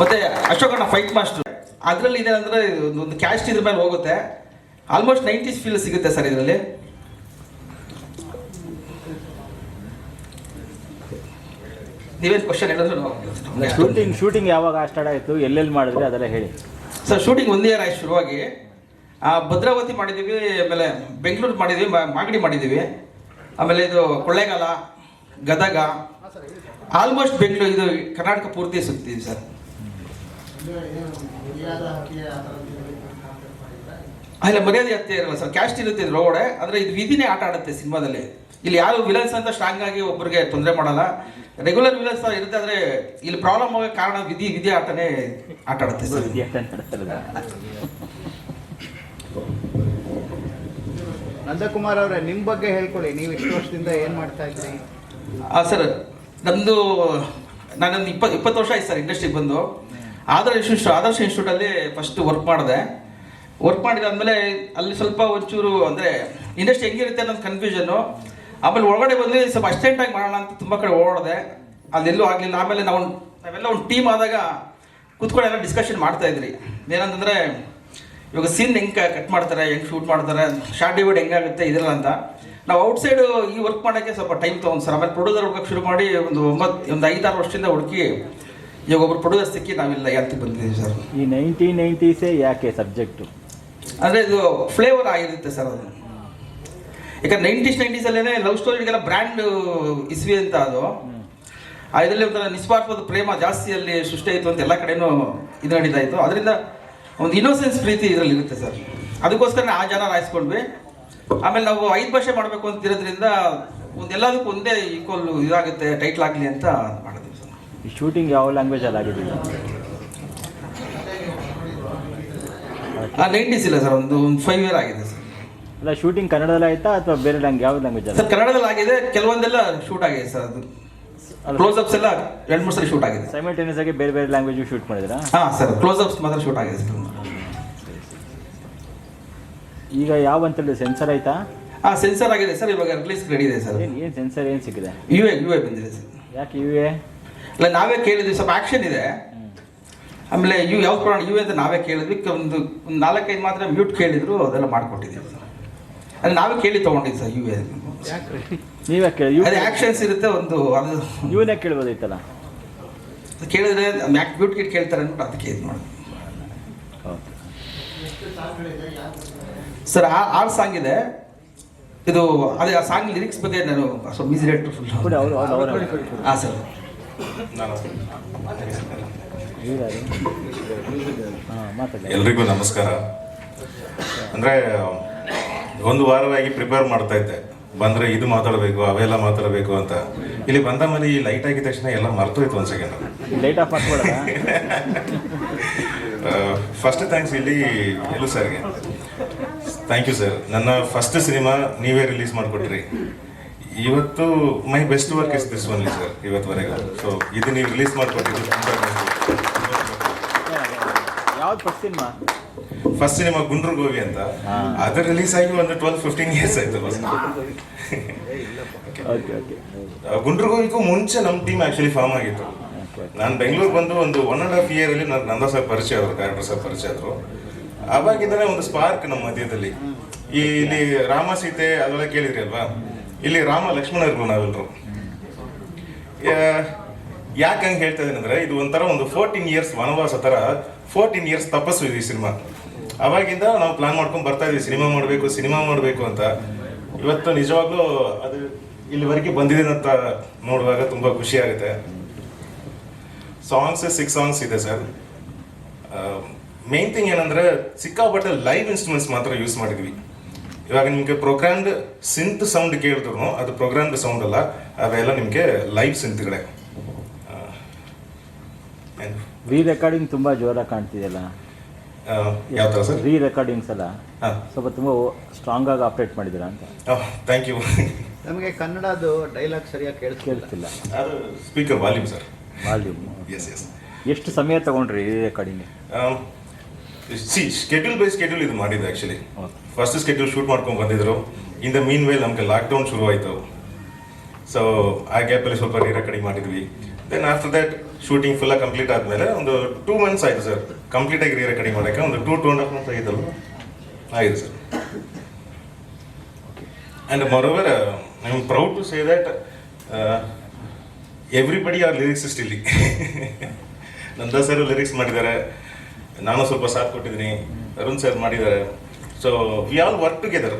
ಮತ್ತೆ ಅಶೋಕಣ್ಣ ಫೈಟ್ ಮಾಸ್ಟರ್ ಅದರಲ್ಲಿ ಅಂದ್ರೆ ಒಂದು ಕ್ಯಾಸ್ಟ್ ಇದ್ರ ಮೇಲೆ ಹೋಗುತ್ತೆ. ಆಲ್ಮೋಸ್ಟ್ ನೈಂಟೀಸ್ ಫೀಲ್ ಸಿಗುತ್ತೆ ಸರ್ ಇದರಲ್ಲಿ. ನೀವೇನು ಕ್ವಶನ್ ಹೇಳಿದ್ರು ನಾವು ಶೂಟಿಂಗ್ ಶೂಟಿಂಗ್ ಯಾವಾಗ ಸ್ಟಾರ್ಟ್ ಆಯಿತು ಎಲ್ಲೆಲ್ಲಿ ಮಾಡಿದ್ರೆ ಅದೆಲ್ಲ ಹೇಳಿ. ಸರ್ ಶೂಟಿಂಗ್ ಒಂದೇ ಇಯರ್ ಆಯ್ತು ಶುರುವಾಗಿ. ಆ, ಭದ್ರಾವತಿ ಮಾಡಿದ್ದೀವಿ ಆಮೇಲೆ ಬೆಂಗಳೂರು ಮಾಡಿದ್ದೀವಿ ಮ- ಮಾಗಡಿ ಮಾಡಿದ್ದೀವಿ. ಆಮೇಲೆ ಇದು ಕೊಳ್ಳೇಗಾಲ ಗದಗ ಆಲ್ಮೋಸ್ಟ್ ಬೆಂಗಳೂರು ಇದು ಕರ್ನಾಟಕ ಪೂರ್ತಿ ಸುತ್ತಿದ್ದೀವಿ ಸರ್ ಅಲ್ಲ ಮರ್ಯಾದೆ ಅತ್ತೆ ಇರಲ್ಲ ಸರ್ ಕ್ಯಾಸ್ಟ್ ಇರುತ್ತೆ ರೋಡೆ ಆದರೆ ಇದು ವಿಧಿನೇ ಆಟ ಆಡುತ್ತೆ ಸಿನಿಮಾದಲ್ಲಿ. ಇಲ್ಲಿ ಯಾರು ವಿಲನ್ಸ್ ಅಂತ ಸ್ಟ್ರಾಂಗ್ ಆಗಿ ಒಬ್ಬರಿಗೆ ತೊಂದರೆ ಮಾಡಲ್ಲ. ರೆಗ್ಯುಲರ್ ವಿಲನ್ಸ್ ಇರುತ್ತೆ ಆದರೆ ಇಲ್ಲಿ ಪ್ರಾಬ್ಲಮ್ ಆಗೋ ಕಾರಣ ವಿಧಿ ವಿಧಿ ಆಟನೇ ಆಟ ಆಡುತ್ತೆ. ಸರ್ ನಂದಕುಮಾರ್ ಅವರೇ ನಿಮ್ಮ ಬಗ್ಗೆ ಹೇಳ್ಕೊಳ್ಳಿ ನೀವು ಇಷ್ಟು ವರ್ಷದಿಂದ ಏನು ಮಾಡ್ತಾ ಇದ್ರಿ? ಆ ಸರ್ ನಮ್ಮದು ನಾನೊಂದು ಇಪ್ಪ ಇಪ್ಪತ್ತು ವರ್ಷ ಆಯ್ತು ಸರ್ ಇಂಡಸ್ಟ್ರಿಗೆ ಬಂದು. ಆದರ್ಶ ಇನ್ಸ್ಟಿಟ್ಯೂಟ್ ಆದರ್ಶ ಇನ್ಸ್ಟಿಟ್ಯೂಟಲ್ಲಿ ಫಸ್ಟ್ ವರ್ಕ್ ಮಾಡಿದೆ. ವರ್ಕ್ ಮಾಡಿದಾದ್ಮೇಲೆ ಅಲ್ಲಿ ಸ್ವಲ್ಪ ಒಂಚೂರು ಅಂದರೆ ಇಂಡಸ್ಟ್ರಿ ಹೆಂಗಿರುತ್ತೆ ಅನ್ನೋದು ಕನ್ಫ್ಯೂಷನ್ನು ಆಮೇಲೆ ಒಳಗಡೆ ಬಂದು ಸ್ವಲ್ಪ ಅಸ್ಟೆಂಟಾಗಿ ಮಾಡೋಣ ಅಂತ ತುಂಬ ಕಡೆ ಓಡದೆ ಅದೆಲ್ಲೂ ಆಗಲಿಲ್ಲ. ಆಮೇಲೆ ನಾವು ನಾವೆಲ್ಲ ಒಂದು ಟೀಮ್ ಆದಾಗ ಕೂತ್ಕೊಂಡು ಎಲ್ಲ ಡಿಸ್ಕಷನ್ ಮಾಡ್ತಾ ಇದ್ರಿ. ಏನಂತಂದರೆ ಇವಾಗ ಸೀನ್ ಹೆಂಗೆ ಕಟ್ ಮಾಡ್ತಾರೆ ಹೆಂಗೆ ಶೂಟ್ ಮಾಡ್ತಾರೆ ಶಾರ್ಟ್ ಡಿವೈಡ್ ಹೆಂಗಾಗುತ್ತೆ ಇದ್ರಲ್ಲ ಅಂತ. ನಾವು ಔಟ್ಸೈಡ್ ಈ ವರ್ಕ್ ಮಾಡೋಕ್ಕೆ ಸ್ವಲ್ಪ ಟೈಮ್ ತೊಗೊಂಡು ಸರ್. ಆಮೇಲೆ ಪ್ರೊಡ್ಯೂಸರ್ ಹುಡುಕಕ್ಕೆ ಶುರು ಮಾಡಿ ಒಂದು ಒಂಬತ್ತು ಒಂದು ಐದಾರು ವರ್ಷದಿಂದ ಹುಡುಕಿ ಇವಾಗ ಒಬ್ರು ಪ್ರೊಡ್ಯೂಸರ್ ಸಿಕ್ಕಿ ನಾವಿಲ್ಲ ಯಾತಿ ಬಂದಿದ್ದೀವಿ ಸರ್? ಈ ನೈನ್ಟೀನ್ ನೈನ್ಟೀಸೇ ಯಾಕೆ ಸಬ್ಜೆಕ್ಟು ಅಂದರೆ ಇದು ಫ್ಲೇವರ್ ಆಗಿರುತ್ತೆ ಸರ್ ಅದು. ಯಾಕಂದ್ರೆ ನೈನ್ಟೀಸ್ ನೈನ್ಟೀಸಲ್ಲೇ ಲವ್ ಸ್ಟೋರಿಗೆಲ್ಲ ಬ್ರ್ಯಾಂಡ್ ಇಸ್ವಿ ಅಂತ ಅದು. ಇದರಲ್ಲಿ ಒಂಥರ ನಿಸ್ವಾರ್ಥದ ಪ್ರೇಮ ಜಾಸ್ತಿ ಅಲ್ಲಿ ಸೃಷ್ಟಿ ಆಯಿತು ಅಂತ ಎಲ್ಲ ಕಡೆನೂ ಇದು ನಡೀತಾ ಇತ್ತು. ಅದರಿಂದ ಒಂದು ಇನ್ನೋಸೆನ್ಸ್ ಪ್ರೀತಿ ಇದರಲ್ಲಿ ಇರುತ್ತೆ ಸರ್. ಅದಕ್ಕೋಸ್ಕರ ಆ ಜನ ರಾಯಿಸ್ಕೊಂಡ್ವಿ. ಆಮೇಲೆ ನಾವು ಐದು ಭಾಷೆ ಮಾಡಬೇಕು ಅಂತ ಇರೋದ್ರಿಂದ ಒಂದೆಲ್ಲದಕ್ಕೂ ಒಂದೇ ಈಕ್ವಲ್ ಇದಾಗುತ್ತೆ ಟೈಟ್ಲ್ ಆಗಲಿ ಅಂತ ಮಾಡಿದ್ವಿ ಸರ್. ಈ ಶೂಟಿಂಗ್ ಯಾವ ಲ್ಯಾಂಗ್ವೇಜಲ್ಲಿ ಅಲ್ಲಿ ಆ ನೈಂಟೀಸ್ ಇಲ್ಲ ಸರ್ ಒಂದು ಒಂದು ಫೈವ್ ಇಯರ್ ಆಗಿದೆ ಸರ್. ಅಲ್ಲ ಶೂಟಿಂಗ್ ಕನ್ನಡದಲ್ಲಿ ಆಯ್ತಾ ಅಥವಾ ಬೇರೆ ಲ್ಯಾಂಗ್ ಯಾವ ಲ್ಯಾಂಗ್ವೇಜ್ ಸರ್ ಕನ್ನಡದಲ್ಲಿ ಆಗಿದೆ ಕೆಲವೊಂದೆಲ್ಲ ಶೂಟ್ ಆಗಿದೆ ಸರ್ ಅದು. ಕ್ಲೋಸ್ ಅಪ್ಸ್ ಎಲ್ಲ ಎರಡು ಮೂರು ಸಲ ಶೂಟ್ ಆಗಿದೆ. ಸೈಮಲ್ಟೇನಿಯಸ್ ಆಗಿ ಬೇರೆ ಬೇರೆ ಲ್ಯಾಂಗ್ವೇಜ್ ಶೂಟ್ ಮಾಡಿದ್ರಾ ಹಾಂ ಸರ್ ಕ್ಲೋಸ್ ಅಪ್ಸ್ ಮಾತ್ರ ಶೂಟ್ ಆಗಿದೆ ಸರ್. ಈಗ ಯಾವ ಅಂತೇಳಿ ಸೆನ್ಸರ್ ಆಯ್ತಾ? ಹಾಂ ಸೆನ್ಸರ್ ಆಗಿದೆ ಸರ್ ಇವಾಗ ರಿಲೀಸ್ ರೆಡಿ ಇದೆ ಸರ್. ಏನು ಏನು ಸೆನ್ಸರ್ ಏನು ಸಿಕ್ಕಿದೆ? ಯು ಎ ಯು ಎ ಬಂದಿದೆ ಸರ್. ಯಾಕೆ ಯು ಎ ಇಲ್ಲ ನಾವೇ ಕೇಳಿದ್ವಿ ಸ್ವಲ್ಪ ಆಕ್ಷನ್ ಇದೆ. ಆಮೇಲೆ ಯು ಯಾವ ಪ್ರಾಣ ಯು ಅಂತ ನಾವೇ ಕೇಳಿದ್ವಿ ಒಂದು ಒಂದು ನಾಲ್ಕೈದು ಮಾತ್ರ ಮ್ಯೂಟ್ ಕೇಳಿದ್ರು ಅದೆಲ್ಲ ಮಾಡಿಕೊಟ್ಟಿದ್ದೀವಿ ಸರ್. ಅದು ನಾವೇ ಕೇಳಿ ತೊಗೊಂಡಿದ್ದು ಸರ್ ಯು ಎ ಯಾಕ್ರಿ? ನೀವೇ ಕೇಳಿ ಅದೇ ಆ್ಯಕ್ಷನ್ಸ್ ಇರುತ್ತೆ ಒಂದು ಅದು ಇವನೇ ಕೇಳ್ಬೋದೈತಲ್ಲ ಅದು ಕೇಳಿದ್ರೆ ಮ್ಯಾಕ್ ಬ್ಯೂಟ್ ಗಿಟ್ ಕೇಳ್ತಾರೆ ಅಂದ್ಬಿಟ್ಟು ಅದಕ್ಕೆ ಇದು ಮಾಡಿ ಓಕೆ ಸರ್ ಆ ಆರು ಸಾಂಗ್ ಇದೆ. ಇದು ಅದೇ ಆ ಸಾಂಗ್ ಲಿರಿಕ್ಸ್ ಬಗ್ಗೆ ನಾನು ಸ್ವಲ್ಪ ಮ್ಯೂಸಿಕ್ ಡೈರೆಕ್ಟರ್ ಫುಲ್ ಅವರು ಅವ್ರು ಹಾಂ ಸರ್ ಎಲ್ರಿಗೂ ನಮಸ್ಕಾರ. ಅಂದರೆ ಒಂದು ವಾರವಾಗಿ ಪ್ರಿಪೇರ್ ಮಾಡ್ತಾ ಇದ್ದೆ. ಬಂದರೆ ಇದು ಮಾತಾಡಬೇಕು ಅವೆಲ್ಲ ಮಾತಾಡಬೇಕು ಅಂತ. ಇಲ್ಲಿ ಬಂದ ಮೇಲೆ ಈ ಲೈಟ್ ಆಗಿದ ತಕ್ಷಣ ಎಲ್ಲ ಮರ್ತೋಯ್ತು ಒಂದು second light off first thanks ಇಲ್ಲಿ ಎಲ್ಲೂ ಸರ್ಗೆ ಥ್ಯಾಂಕ್ ಯು ಸರ್ ನನ್ನ ಫಸ್ಟ್ ಸಿನಿಮಾ ನೀವೇ ರಿಲೀಸ್ ಮಾಡಿಕೊಟ್ರಿ. ಇವತ್ತು my best work is this only sir ಇವತ್ತುವರೆಗೂ. So ಇದು ನೀವು ರಿಲೀಸ್ ಮಾಡಿಕೊಟ್ಟಿದ್ದು ತುಂಬ ಯಾವ್ದು first cinema first cinema Gundru Govi ಅಂತ. ಅದು ರಿಲೀಸ್ ಆಗಿ ಒಂದು ಟ್ವೆಲ್ ಫಿಫ್ಟೀನ್ ಇಯರ್ಸ್ ಆಯ್ತು ಓಕೆ ಗುಂಡ್ರು ಗೋವಿಗೂ ಮುಂಚೆ ನಮ್ಮ ಟೀಮ್ ಆಕ್ಚುಲಿ ಫಾರ್ಮ್ ಆಗಿತ್ತು. ನಾನು ಬೆಂಗಳೂರು ಬಂದು ಒಂದು ಒನ್ ಅಂಡ್ ಹಾಫ್ ಇಯರ್ ಅಲ್ಲಿ ನಾನು ನಂದ ಸರ್ ಪರಿಚಯ ಆದ್ರು ಕ್ಯಾರೆಕ್ಟರ್ ಸರ್ ಪರಿಚಯ ಆದ್ರು. ಅವಾಗಿದ್ದಾನೆ ಒಂದು ಸ್ಪಾರ್ಕ್ ನಮ್ಮ ಮಧ್ಯದಲ್ಲಿ. ಈ ಇಲ್ಲಿ ರಾಮ ಸೀತೆ ಅದೆಲ್ಲ ಕೇಳಿದ್ರಿ ಅಲ್ವಾ? ಇಲ್ಲಿ ರಾಮ ಲಕ್ಷ್ಮಣ ಇರ್ಬೋದು ನಾವೆಲ್ಲರೂ ಯಾಕೆ ಹಂಗೆ ಹೇಳ್ತಾ ಇದ್ದೀನಿ ಅಂದ್ರೆ ಇದು ಒಂಥರ ಒಂದು ಫೋರ್ಟೀನ್ ಇಯರ್ಸ್ ವನವಾಸ ಥರ ಫೋರ್ಟೀನ್ ಇಯರ್ಸ್ ತಪಸ್ಸು ಇದೆ ಸಿನಿಮಾ. ಅವಾಗಿಂದ ನಾವು ಪ್ಲಾನ್ ಮಾಡ್ಕೊಂಡು ಬರ್ತಾ ಇದೀವಿ, ಸಿನಿಮಾ ಮಾಡಬೇಕು ಸಿನಿಮಾ ಮಾಡಬೇಕು ಅಂತ. ಇವತ್ತು ನಿಜವಾಗ್ಲೂ ಅದು ಇಲ್ಲಿವರೆಗೆ ಬಂದಿದೆ ಅಂತ ನೋಡುವಾಗ ತುಂಬಾ ಖುಷಿ ಆಗುತ್ತೆ. ಸಾಂಗ್ಸ್ ಸಿಕ್ಸ್ ಸಾಂಗ್ಸ್ ಇದೆ ಸರ್. ಮೇನ್ ಥಿಂಗ್ ಏನಂದ್ರೆ ಸಿಕ್ಕಾಪಟ್ಟೆ ಲೈವ್ ಇನ್ಸ್ಟ್ರೂಮೆಂಟ್ಸ್ ಮಾತ್ರ ಯೂಸ್ ಮಾಡಿದ್ವಿ. ಇವಾಗ ನಿಮಗೆ ಪ್ರೋಗ್ರಾಮ್ಡ್ ಸಿಂತ್ ಸೌಂಡ್ ಕೇಳಿದ್ರು, ಅದು ಪ್ರೋಗ್ರಾಮ್ಡ್ ಸೌಂಡ್ ಅಲ್ಲ ಅವೆಲ್ಲ ನಿಮಗೆ ಲೈವ್ ಸಿಂತ್ಗಳೇ ರೀ ರೆಕಾರ್ಡಿಂಗ್ ತುಂಬ ಜೋರಾಗಿ ಕಾಣ್ತಿದೆಯಲ್ಲ? ಯಾವ ಥರ ಸರ್? ರೀ ರೆಕಾರ್ಡಿಂಗ್ಸ್ ಎಲ್ಲ ಸ್ವಲ್ಪ ತುಂಬ ಸ್ಟ್ರಾಂಗ್ ಆಗಿ ಆಪ್ರೇಟ್ ಮಾಡಿದ್ದೀರಾ ಅಂತ. ಥ್ಯಾಂಕ್ ಯು ನಮಗೆ ಕನ್ನಡದು ಡೈಲಾಗ್ ಸರಿಯಾಗಿ ಕೇಳಿಸ್ತಿಲ್ಲ. ಕೇಳಿಸ್ತಿಲ್ಲ. ಅದು speaker volume sir. Volume yes yes ಎಷ್ಟು ಸಮಯ ತಗೊಂಡ್ರಿ re recording C schedule by schedule ಇದು ಮಾಡಿದ್ದು ಆ್ಯಕ್ಚುಲಿ ಫಸ್ಟ್ ಸ್ಕೆಡ್ಯೂಲ್ ಶೂಟ್ ಮಾಡ್ಕೊಂಡು ಬಂದಿದ್ರು. ಇನ್ ದ ಮೀನ್ ವೇಲ್ ನಮಗೆ ಲಾಕ್ಡೌನ್ ಶುರು ಆಯಿತು ಸೊ ಆ ಗ್ಯಾಪಲ್ಲಿ ಸ್ವಲ್ಪ ರೀ ರೆಕಾರ್ಡಿಂಗ್ ಮಾಡಿದ್ವಿ. Then after that shooting full complete ಆದಮೇಲೆ ಒಂದು ಟೂ ಮಂತ್ಸ್ ಆಯಿತು ಸರ್ ಕಂಪ್ಲೀಟಾಗಿ ರೀ ರೆಕಾರ್ಡಿಂಗ್ ಮಾಡೋಕ್ಕೆ ಒಂದು two two and half months ಆಗಿದ್ದಲ್ಲ ಆಗಿದೆ sir and moreover I am proud to say that everybody are lyricist ಇಲ್ಲಿ. ನಂದ ಸರ್ ಲಿರಿಕ್ಸ್ ಮಾಡಿದ್ದಾರೆ. ನಾನು ಸ್ವಲ್ಪ ಸಾಥ್ ಕೊಟ್ಟಿದ್ದೀನಿ. ಅರುಣ್ ಸರ್ ಮಾಡಿದ್ದಾರೆ. So we all work together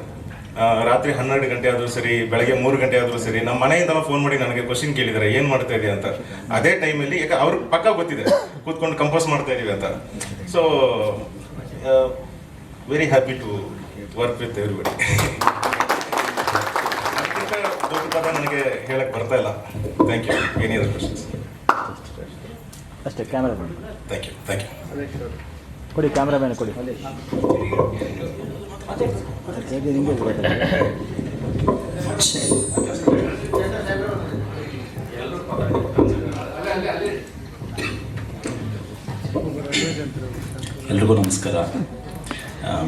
ರಾತ್ರಿ ಹನ್ನೆರಡು ಗಂಟೆ ಆದರೂ ಸರಿ ಬೆಳಗ್ಗೆ ಮೂರು ಗಂಟೆ ಆದರೂ ಸರಿ ನಮ್ಮ ಮನೆಯಿಂದ ಫೋನ್ ಮಾಡಿ ನನಗೆ ಕ್ವಶನ್ ಕೇಳಿದ್ದಾರೆ ಏನು ಮಾಡ್ತಾ ಇದೆಯಾ ಅಂತ. ಅದೇ ಟೈಮಲ್ಲಿ ಯಾಕೆ ಅವ್ರ ಪಕ್ಕ ಗೊತ್ತಿದೆ ಕೂತ್ಕೊಂಡು ಕಂಪೋಸ್ ಮಾಡ್ತಾ ಇದೀವಿ ಅಂತ. So very happy to work with everybody ದೊಡ್ಡ ಪದ ನನಗೆ ಹೇಳಕ್ ಬರ್ತಾ ಇಲ್ಲ. Thank you any other questions ಅಷ್ಟೇ camera thank you thank you ಕೊಡಿ ಕ್ಯಾಮ್ರಾಮ್ಯಾನ್ ಕೊಡಿ? ಎಲ್ರಿಗೂ ನಮಸ್ಕಾರ.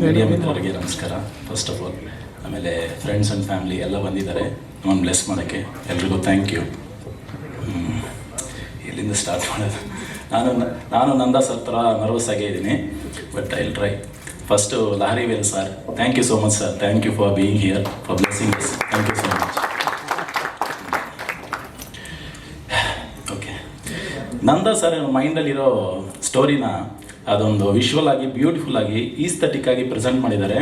ಮೀಡಿಯಾ ಮಿತ್ರರಿಗೆ ನಮಸ್ಕಾರ. ಫಸ್ಟ್ ಆಫ್ ಆಲ್ ಆಮೇಲೆ ಫ್ರೆಂಡ್ಸ್ ಆ್ಯಂಡ್ ಫ್ಯಾಮಿಲಿ ಎಲ್ಲ ಬಂದಿದ್ದಾರೆ. ನಮ್ಮನ್ನು ಬ್ಲೆಸ್ ಮಾಡೋಕ್ಕೆ ಎಲ್ರಿಗೂ ಥ್ಯಾಂಕ್ ಯು ಇಲ್ಲಿಂದ ಸ್ಟಾರ್ಟ್ ಮಾಡೋದು? ನಾನು ನಾನು ನಂದ ಸ್ವಲ್ಪ ನರ್ವಸ್ ಆಗೇ ಇದ್ದೀನಿ ಬಟ್ ಐ ಟ್ರೈ ಫಸ್ಟು ಲಾರಿ veil sir thank you so much sir thank you for being here for blessing thank you so much okay Nanda sir ಮೈಂಡಲ್ಲಿರೋ ಸ್ಟೋರಿನ ಅದೊಂದು ವಿಶ್ವಲ್ ಆಗಿ ಬ್ಯೂಟಿಫುಲ್ ಆಗಿ ಈಸ್ಥೆಟಿಕ್ ಆಗಿ ಪ್ರೆಸೆಂಟ್ ಮಾಡಿದ್ದಾರೆ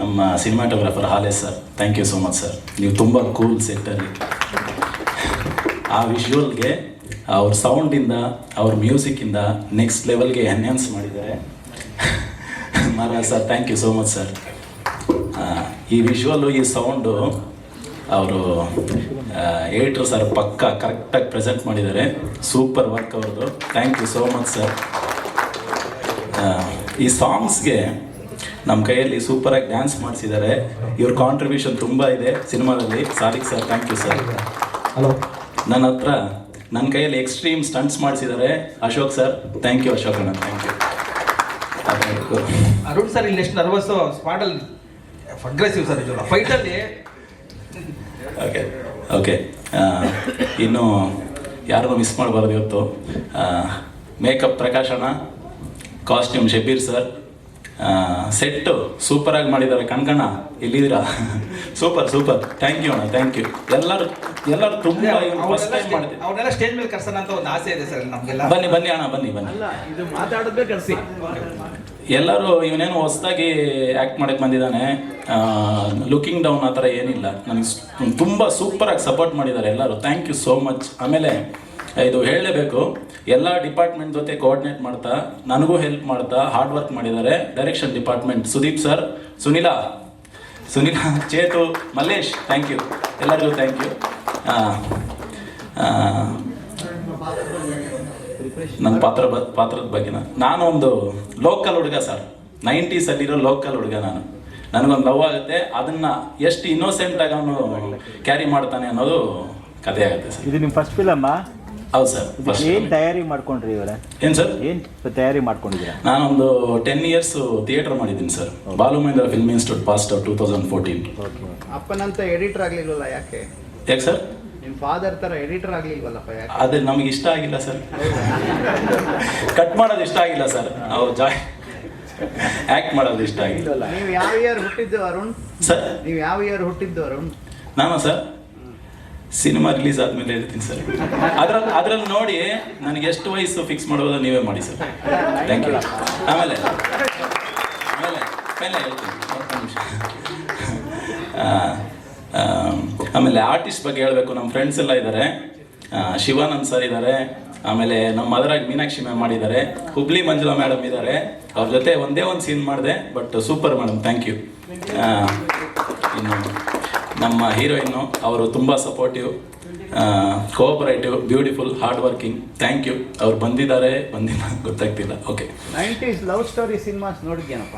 ನಮ್ಮ ಸಿನಿಮಾಟೋಗ್ರಾಫರ್ ಹಾಲೆ sir thank you so much sir ನೀವು ತುಂಬ ಕೂಲ್ ಸೆಟ್ಟಲ್ಲಿ ಆ ವಿಶ್ವಲ್ಗೆ ಅವ್ರ ಸೌಂಡಿಂದ ಅವ್ರ ಮ್ಯೂಸಿಕ್ಕಿಂದ ನೆಕ್ಸ್ಟ್ ಲೆವೆಲ್ಗೆ ಎನ್ಹ್ಯಾನ್ಸ್ ಮಾಡಿದ್ದಾರೆ. Maharaj sir thank you so much sir ಈ ವಿಜುವಲ್ಲು ಈ ಸೌಂಡು ಅವರು ಏಟ್ರು ಸರ್ ಪಕ್ಕ ಕರೆಕ್ಟಾಗಿ ಪ್ರೆಸೆಂಟ್ ಮಾಡಿದ್ದಾರೆ. ಸೂಪರ್ ವರ್ಕ್ ಅವ್ರದ್ದು. Thank you so much sir ಈ ಸಾಂಗ್ಸ್ಗೆ ನಮ್ಮ ಕೈಯಲ್ಲಿ ಸೂಪರಾಗಿ ಡ್ಯಾನ್ಸ್ ಮಾಡಿಸಿದ್ದಾರೆ. ಇವ್ರ ಕಾಂಟ್ರಿಬ್ಯೂಷನ್ ತುಂಬ ಇದೆ ಸಿನಿಮಾದಲ್ಲಿ. ಸಾರಿಕ್ sir thank you sir hello ನನ್ನ ಹತ್ರ ನನ್ನ ಕೈಯಲ್ಲಿ ಎಕ್ಸ್ಟ್ರೀಮ್ ಸ್ಟಂಟ್ಸ್ ಮಾಡಿಸಿದ್ದಾರೆ. Ashok sir thank you Ashok ಅಣ್ಣ ಥ್ಯಾಂಕ್ ಯು ಅರುಣ್ ಸರ್ ಇಲ್ಲಿ ಎಷ್ಟು ನರ್ವಸ್ ಸ್ಪಾಟಲ್ಲಿ ಅಗ್ರೆಸಿವ್ ಸರ್ ಇದು ಫೈಟಲ್ಲಿ ಓಕೆ ಓಕೆ ಇನ್ನು ಯಾರಿಗೂ ಮಿಸ್ ಮಾಡಬಾರ್ದು ಇವತ್ತು. ಮೇಕಪ್ ಪ್ರಕಾಶನ ಕಾಸ್ಟ್ಯೂಮ್ ಶಬೀರ್ ಸರ್ ಸೆಟ್ಟು ಸೂಪರಾಗಿ ಮಾಡಿದ್ದಾರೆ. ಕಣ್ಕಣ ಇಲ್ಲಿದ್ದೀರಾ ಸೂಪರ್ ಸೂಪರ್. ಥ್ಯಾಂಕ್ ಯು ಅಣ್ಣ ಥ್ಯಾಂಕ್ ಯು ಎಲ್ಲರೂ ಎಲ್ಲರೂ ತುಂಬ ಫಸ್ಟ್ ಟೈಮ್ ಮಾಡಿದೆ ಅವ್ರನ್ನೆಲ್ಲ ಸ್ಟೇಜ್ ಮೇಲೆ ಕರ್ಸೋಣ ಅಂತ ಒಂದು ಆಸೆ ಇದೆ ಸರ್ ನಮಗೆಲ್ಲ. ಬನ್ನಿ ಬನ್ನಿ ಅಣ್ಣ ಬನ್ನಿ ಬನ್ನಿ. ಅಲ್ಲ ಇದು ಮಾತಾಡಿದ್ರೆ ಕರ್ಸಿ ಎಲ್ಲರೂ ಇವನೇನು ಹೊಸದಾಗಿ ಆ್ಯಕ್ಟ್ ಮಾಡಕ್ಕೆ ಬಂದಿದ್ದಾನೆ ಲುಕಿಂಗ್ ಡೌನ್ ಆ ಥರ ಏನಿಲ್ಲ. ನನಗೆ ತುಂಬ ಸೂಪರಾಗಿ ಸಪೋರ್ಟ್ ಮಾಡಿದ್ದಾರೆ ಎಲ್ಲರೂ. ಥ್ಯಾಂಕ್ ಯು ಸೋ ಮಚ್ ಆಮೇಲೆ, ಇದು ಹೇಳಲೇಬೇಕು, ಎಲ್ಲ ಡಿಪಾರ್ಟ್ಮೆಂಟ್ ಜೊತೆ ಕೋಆರ್ಡಿನೇಟ್ ಮಾಡ್ತಾ, ನನಗೂ ಹೆಲ್ಪ್ ಮಾಡ್ತಾ ಹಾರ್ಡ್ ವರ್ಕ್ ಮಾಡಿದ್ದಾರೆ. ಡೈರೆಕ್ಷನ್ ಡಿಪಾರ್ಟ್ಮೆಂಟ್ ಸುದೀಪ್ ಸರ್ ಸುನಿಲಾ. ಸುನಿಲ, ಚೇತು, ಮಲ್ಲೇಶ್ ಥ್ಯಾಂಕ್ ಯು ಎಲ್ಲರಿಗೂ ಥ್ಯಾಂಕ್ ಯು ನನ್ನ ಪಾತ್ರ ಬ ಪಾತ್ರದ ಬಗ್ಗೆನ. ನಾನು ಒಂದು ಲೋಕಲ್ ಹುಡುಗ ಸರ್ ನೈಂಟೀಸಲ್ಲಿರೋ ಲೋಕಲ್ ಹುಡುಗ ನಾನು. ನನಗೊಂದು ಲವ್ ಆಗುತ್ತೆ. ಅದನ್ನ ಎಷ್ಟು ಇನ್ನೋಸೆಂಟ್ ಆಗಿ ಅವನು ಕ್ಯಾರಿ ಮಾಡ್ತಾನೆ ಅನ್ನೋದು ಕಥೆ ಆಗುತ್ತೆ ಸರ್ ಇದು ನಿಮ್ಮ ಫಸ್ಟ್ ಫಿಲಮ್ಮ ಹೌದು ಸರ್ ಏನು ತಯಾರಿ ಮಾಡ್ಕೊಂಡ್ರಿ ಇವರೇ? ಏನು ಸರ್ ಏನು ತಯಾರಿ ಮಾಡ್ಕೊಂಡಿದ್ದೀರಾ? ನಾನೊಂದು ಟೆನ್ ಇಯರ್ಸ್ ಥಿಯೇಟರ್ ಮಾಡಿದ್ದೀನಿ sir Balu Mahendra film institute past two thousand fourteen okay ಅಪ್ಪನಂತ editor ಆಗಲಿಲ್ಲ ಯಾಕೆ? ಯಾಕೆ ಸರ್ ನಿಮ್ ಫಾದರ್ ತರ ಎಡಿಟರ್ ಆಗ್ಲಿಲ್ವಲ್ಲಪ್ಪ ಅದು ನಮಗೆ ಇಷ್ಟ ಆಗಿಲ್ಲ ಸರ್. ಕಟ್ ಮಾಡೋದು ಇಷ್ಟ ಆಗಿಲ್ಲ ಸರ್. ನಾವು ಜಾಯ್ ಆ್ಯಕ್ಟ್ ಮಾಡೋದು ಇಷ್ಟ ಆಗಿಲ್ಲ. ನೀವು ಯಾವ ಇಯರ್ ಹುಟ್ಟಿದ್ದು ಅರುಣ್? ಸರ್. ನೀವು ಯಾವ ಇಯರ್ ಹುಟ್ಟಿದ್ದು ಅರುಣ್? ನಾನು ಸರ್? ಸಿನಿಮಾ ರಿಲೀಸ್ ಆದ್ಮೇಲೆ ಹೇಳ್ತೀನಿ ಸರ್. ಅದ್ರಲ್ಲಿ ಅದ್ರಲ್ಲಿ ನೋಡಿ ನನಗೆ ಎಷ್ಟು ವಯಸ್ಸು ಫಿಕ್ಸ್ ಮಾಡೋದು ನೀವೇ ಮಾಡಿ ಸರ್. ಥ್ಯಾಂಕ್ ಯು ಆಮೇಲೆ ಆಮೇಲೆ ಆಮೇಲೆ ಹೇಳ್ತೀನಿ. ಆಮೇಲೆ ಆರ್ಟಿಸ್ಟ್ ಬಗ್ಗೆ ಹೇಳಬೇಕು ನಮ್ಮ ಫ್ರೆಂಡ್ಸ್ ಎಲ್ಲ ಇದ್ದಾರೆ ಶಿವಾನಂದ್ ಸರ್ ಇದ್ದಾರೆ ಆಮೇಲೆ ನಮ್ಮ ಮದರಾಗಿ ಮೀನಾಕ್ಷಿ ಮ್ಯಾಮ್ ಮಾಡಿದ್ದಾರೆ. ಹುಬ್ಳಿ ಮಂಜುಳಾ ಮೇಡಮ್ ಇದ್ದಾರೆ ಅವ್ರ ಜೊತೆ ಒಂದೇ ಒಂದು ಸೀನ್ ಮಾಡಿದೆ but super madam thank you ಇನ್ನು ನಮ್ಮ ಹೀರೋಯಿನ್ನು ಅವರು ತುಂಬ supportive cooperative beautiful hard working thank you ಅವ್ರು ಬಂದಿದ್ದಾರೆ, ಬಂದಿಲ್ಲ, ಗೊತ್ತಾಗ್ತಿಲ್ಲ. Okay nineties love story cinemas ನೋಡಿದ್ಯಾನಪ್ಪ?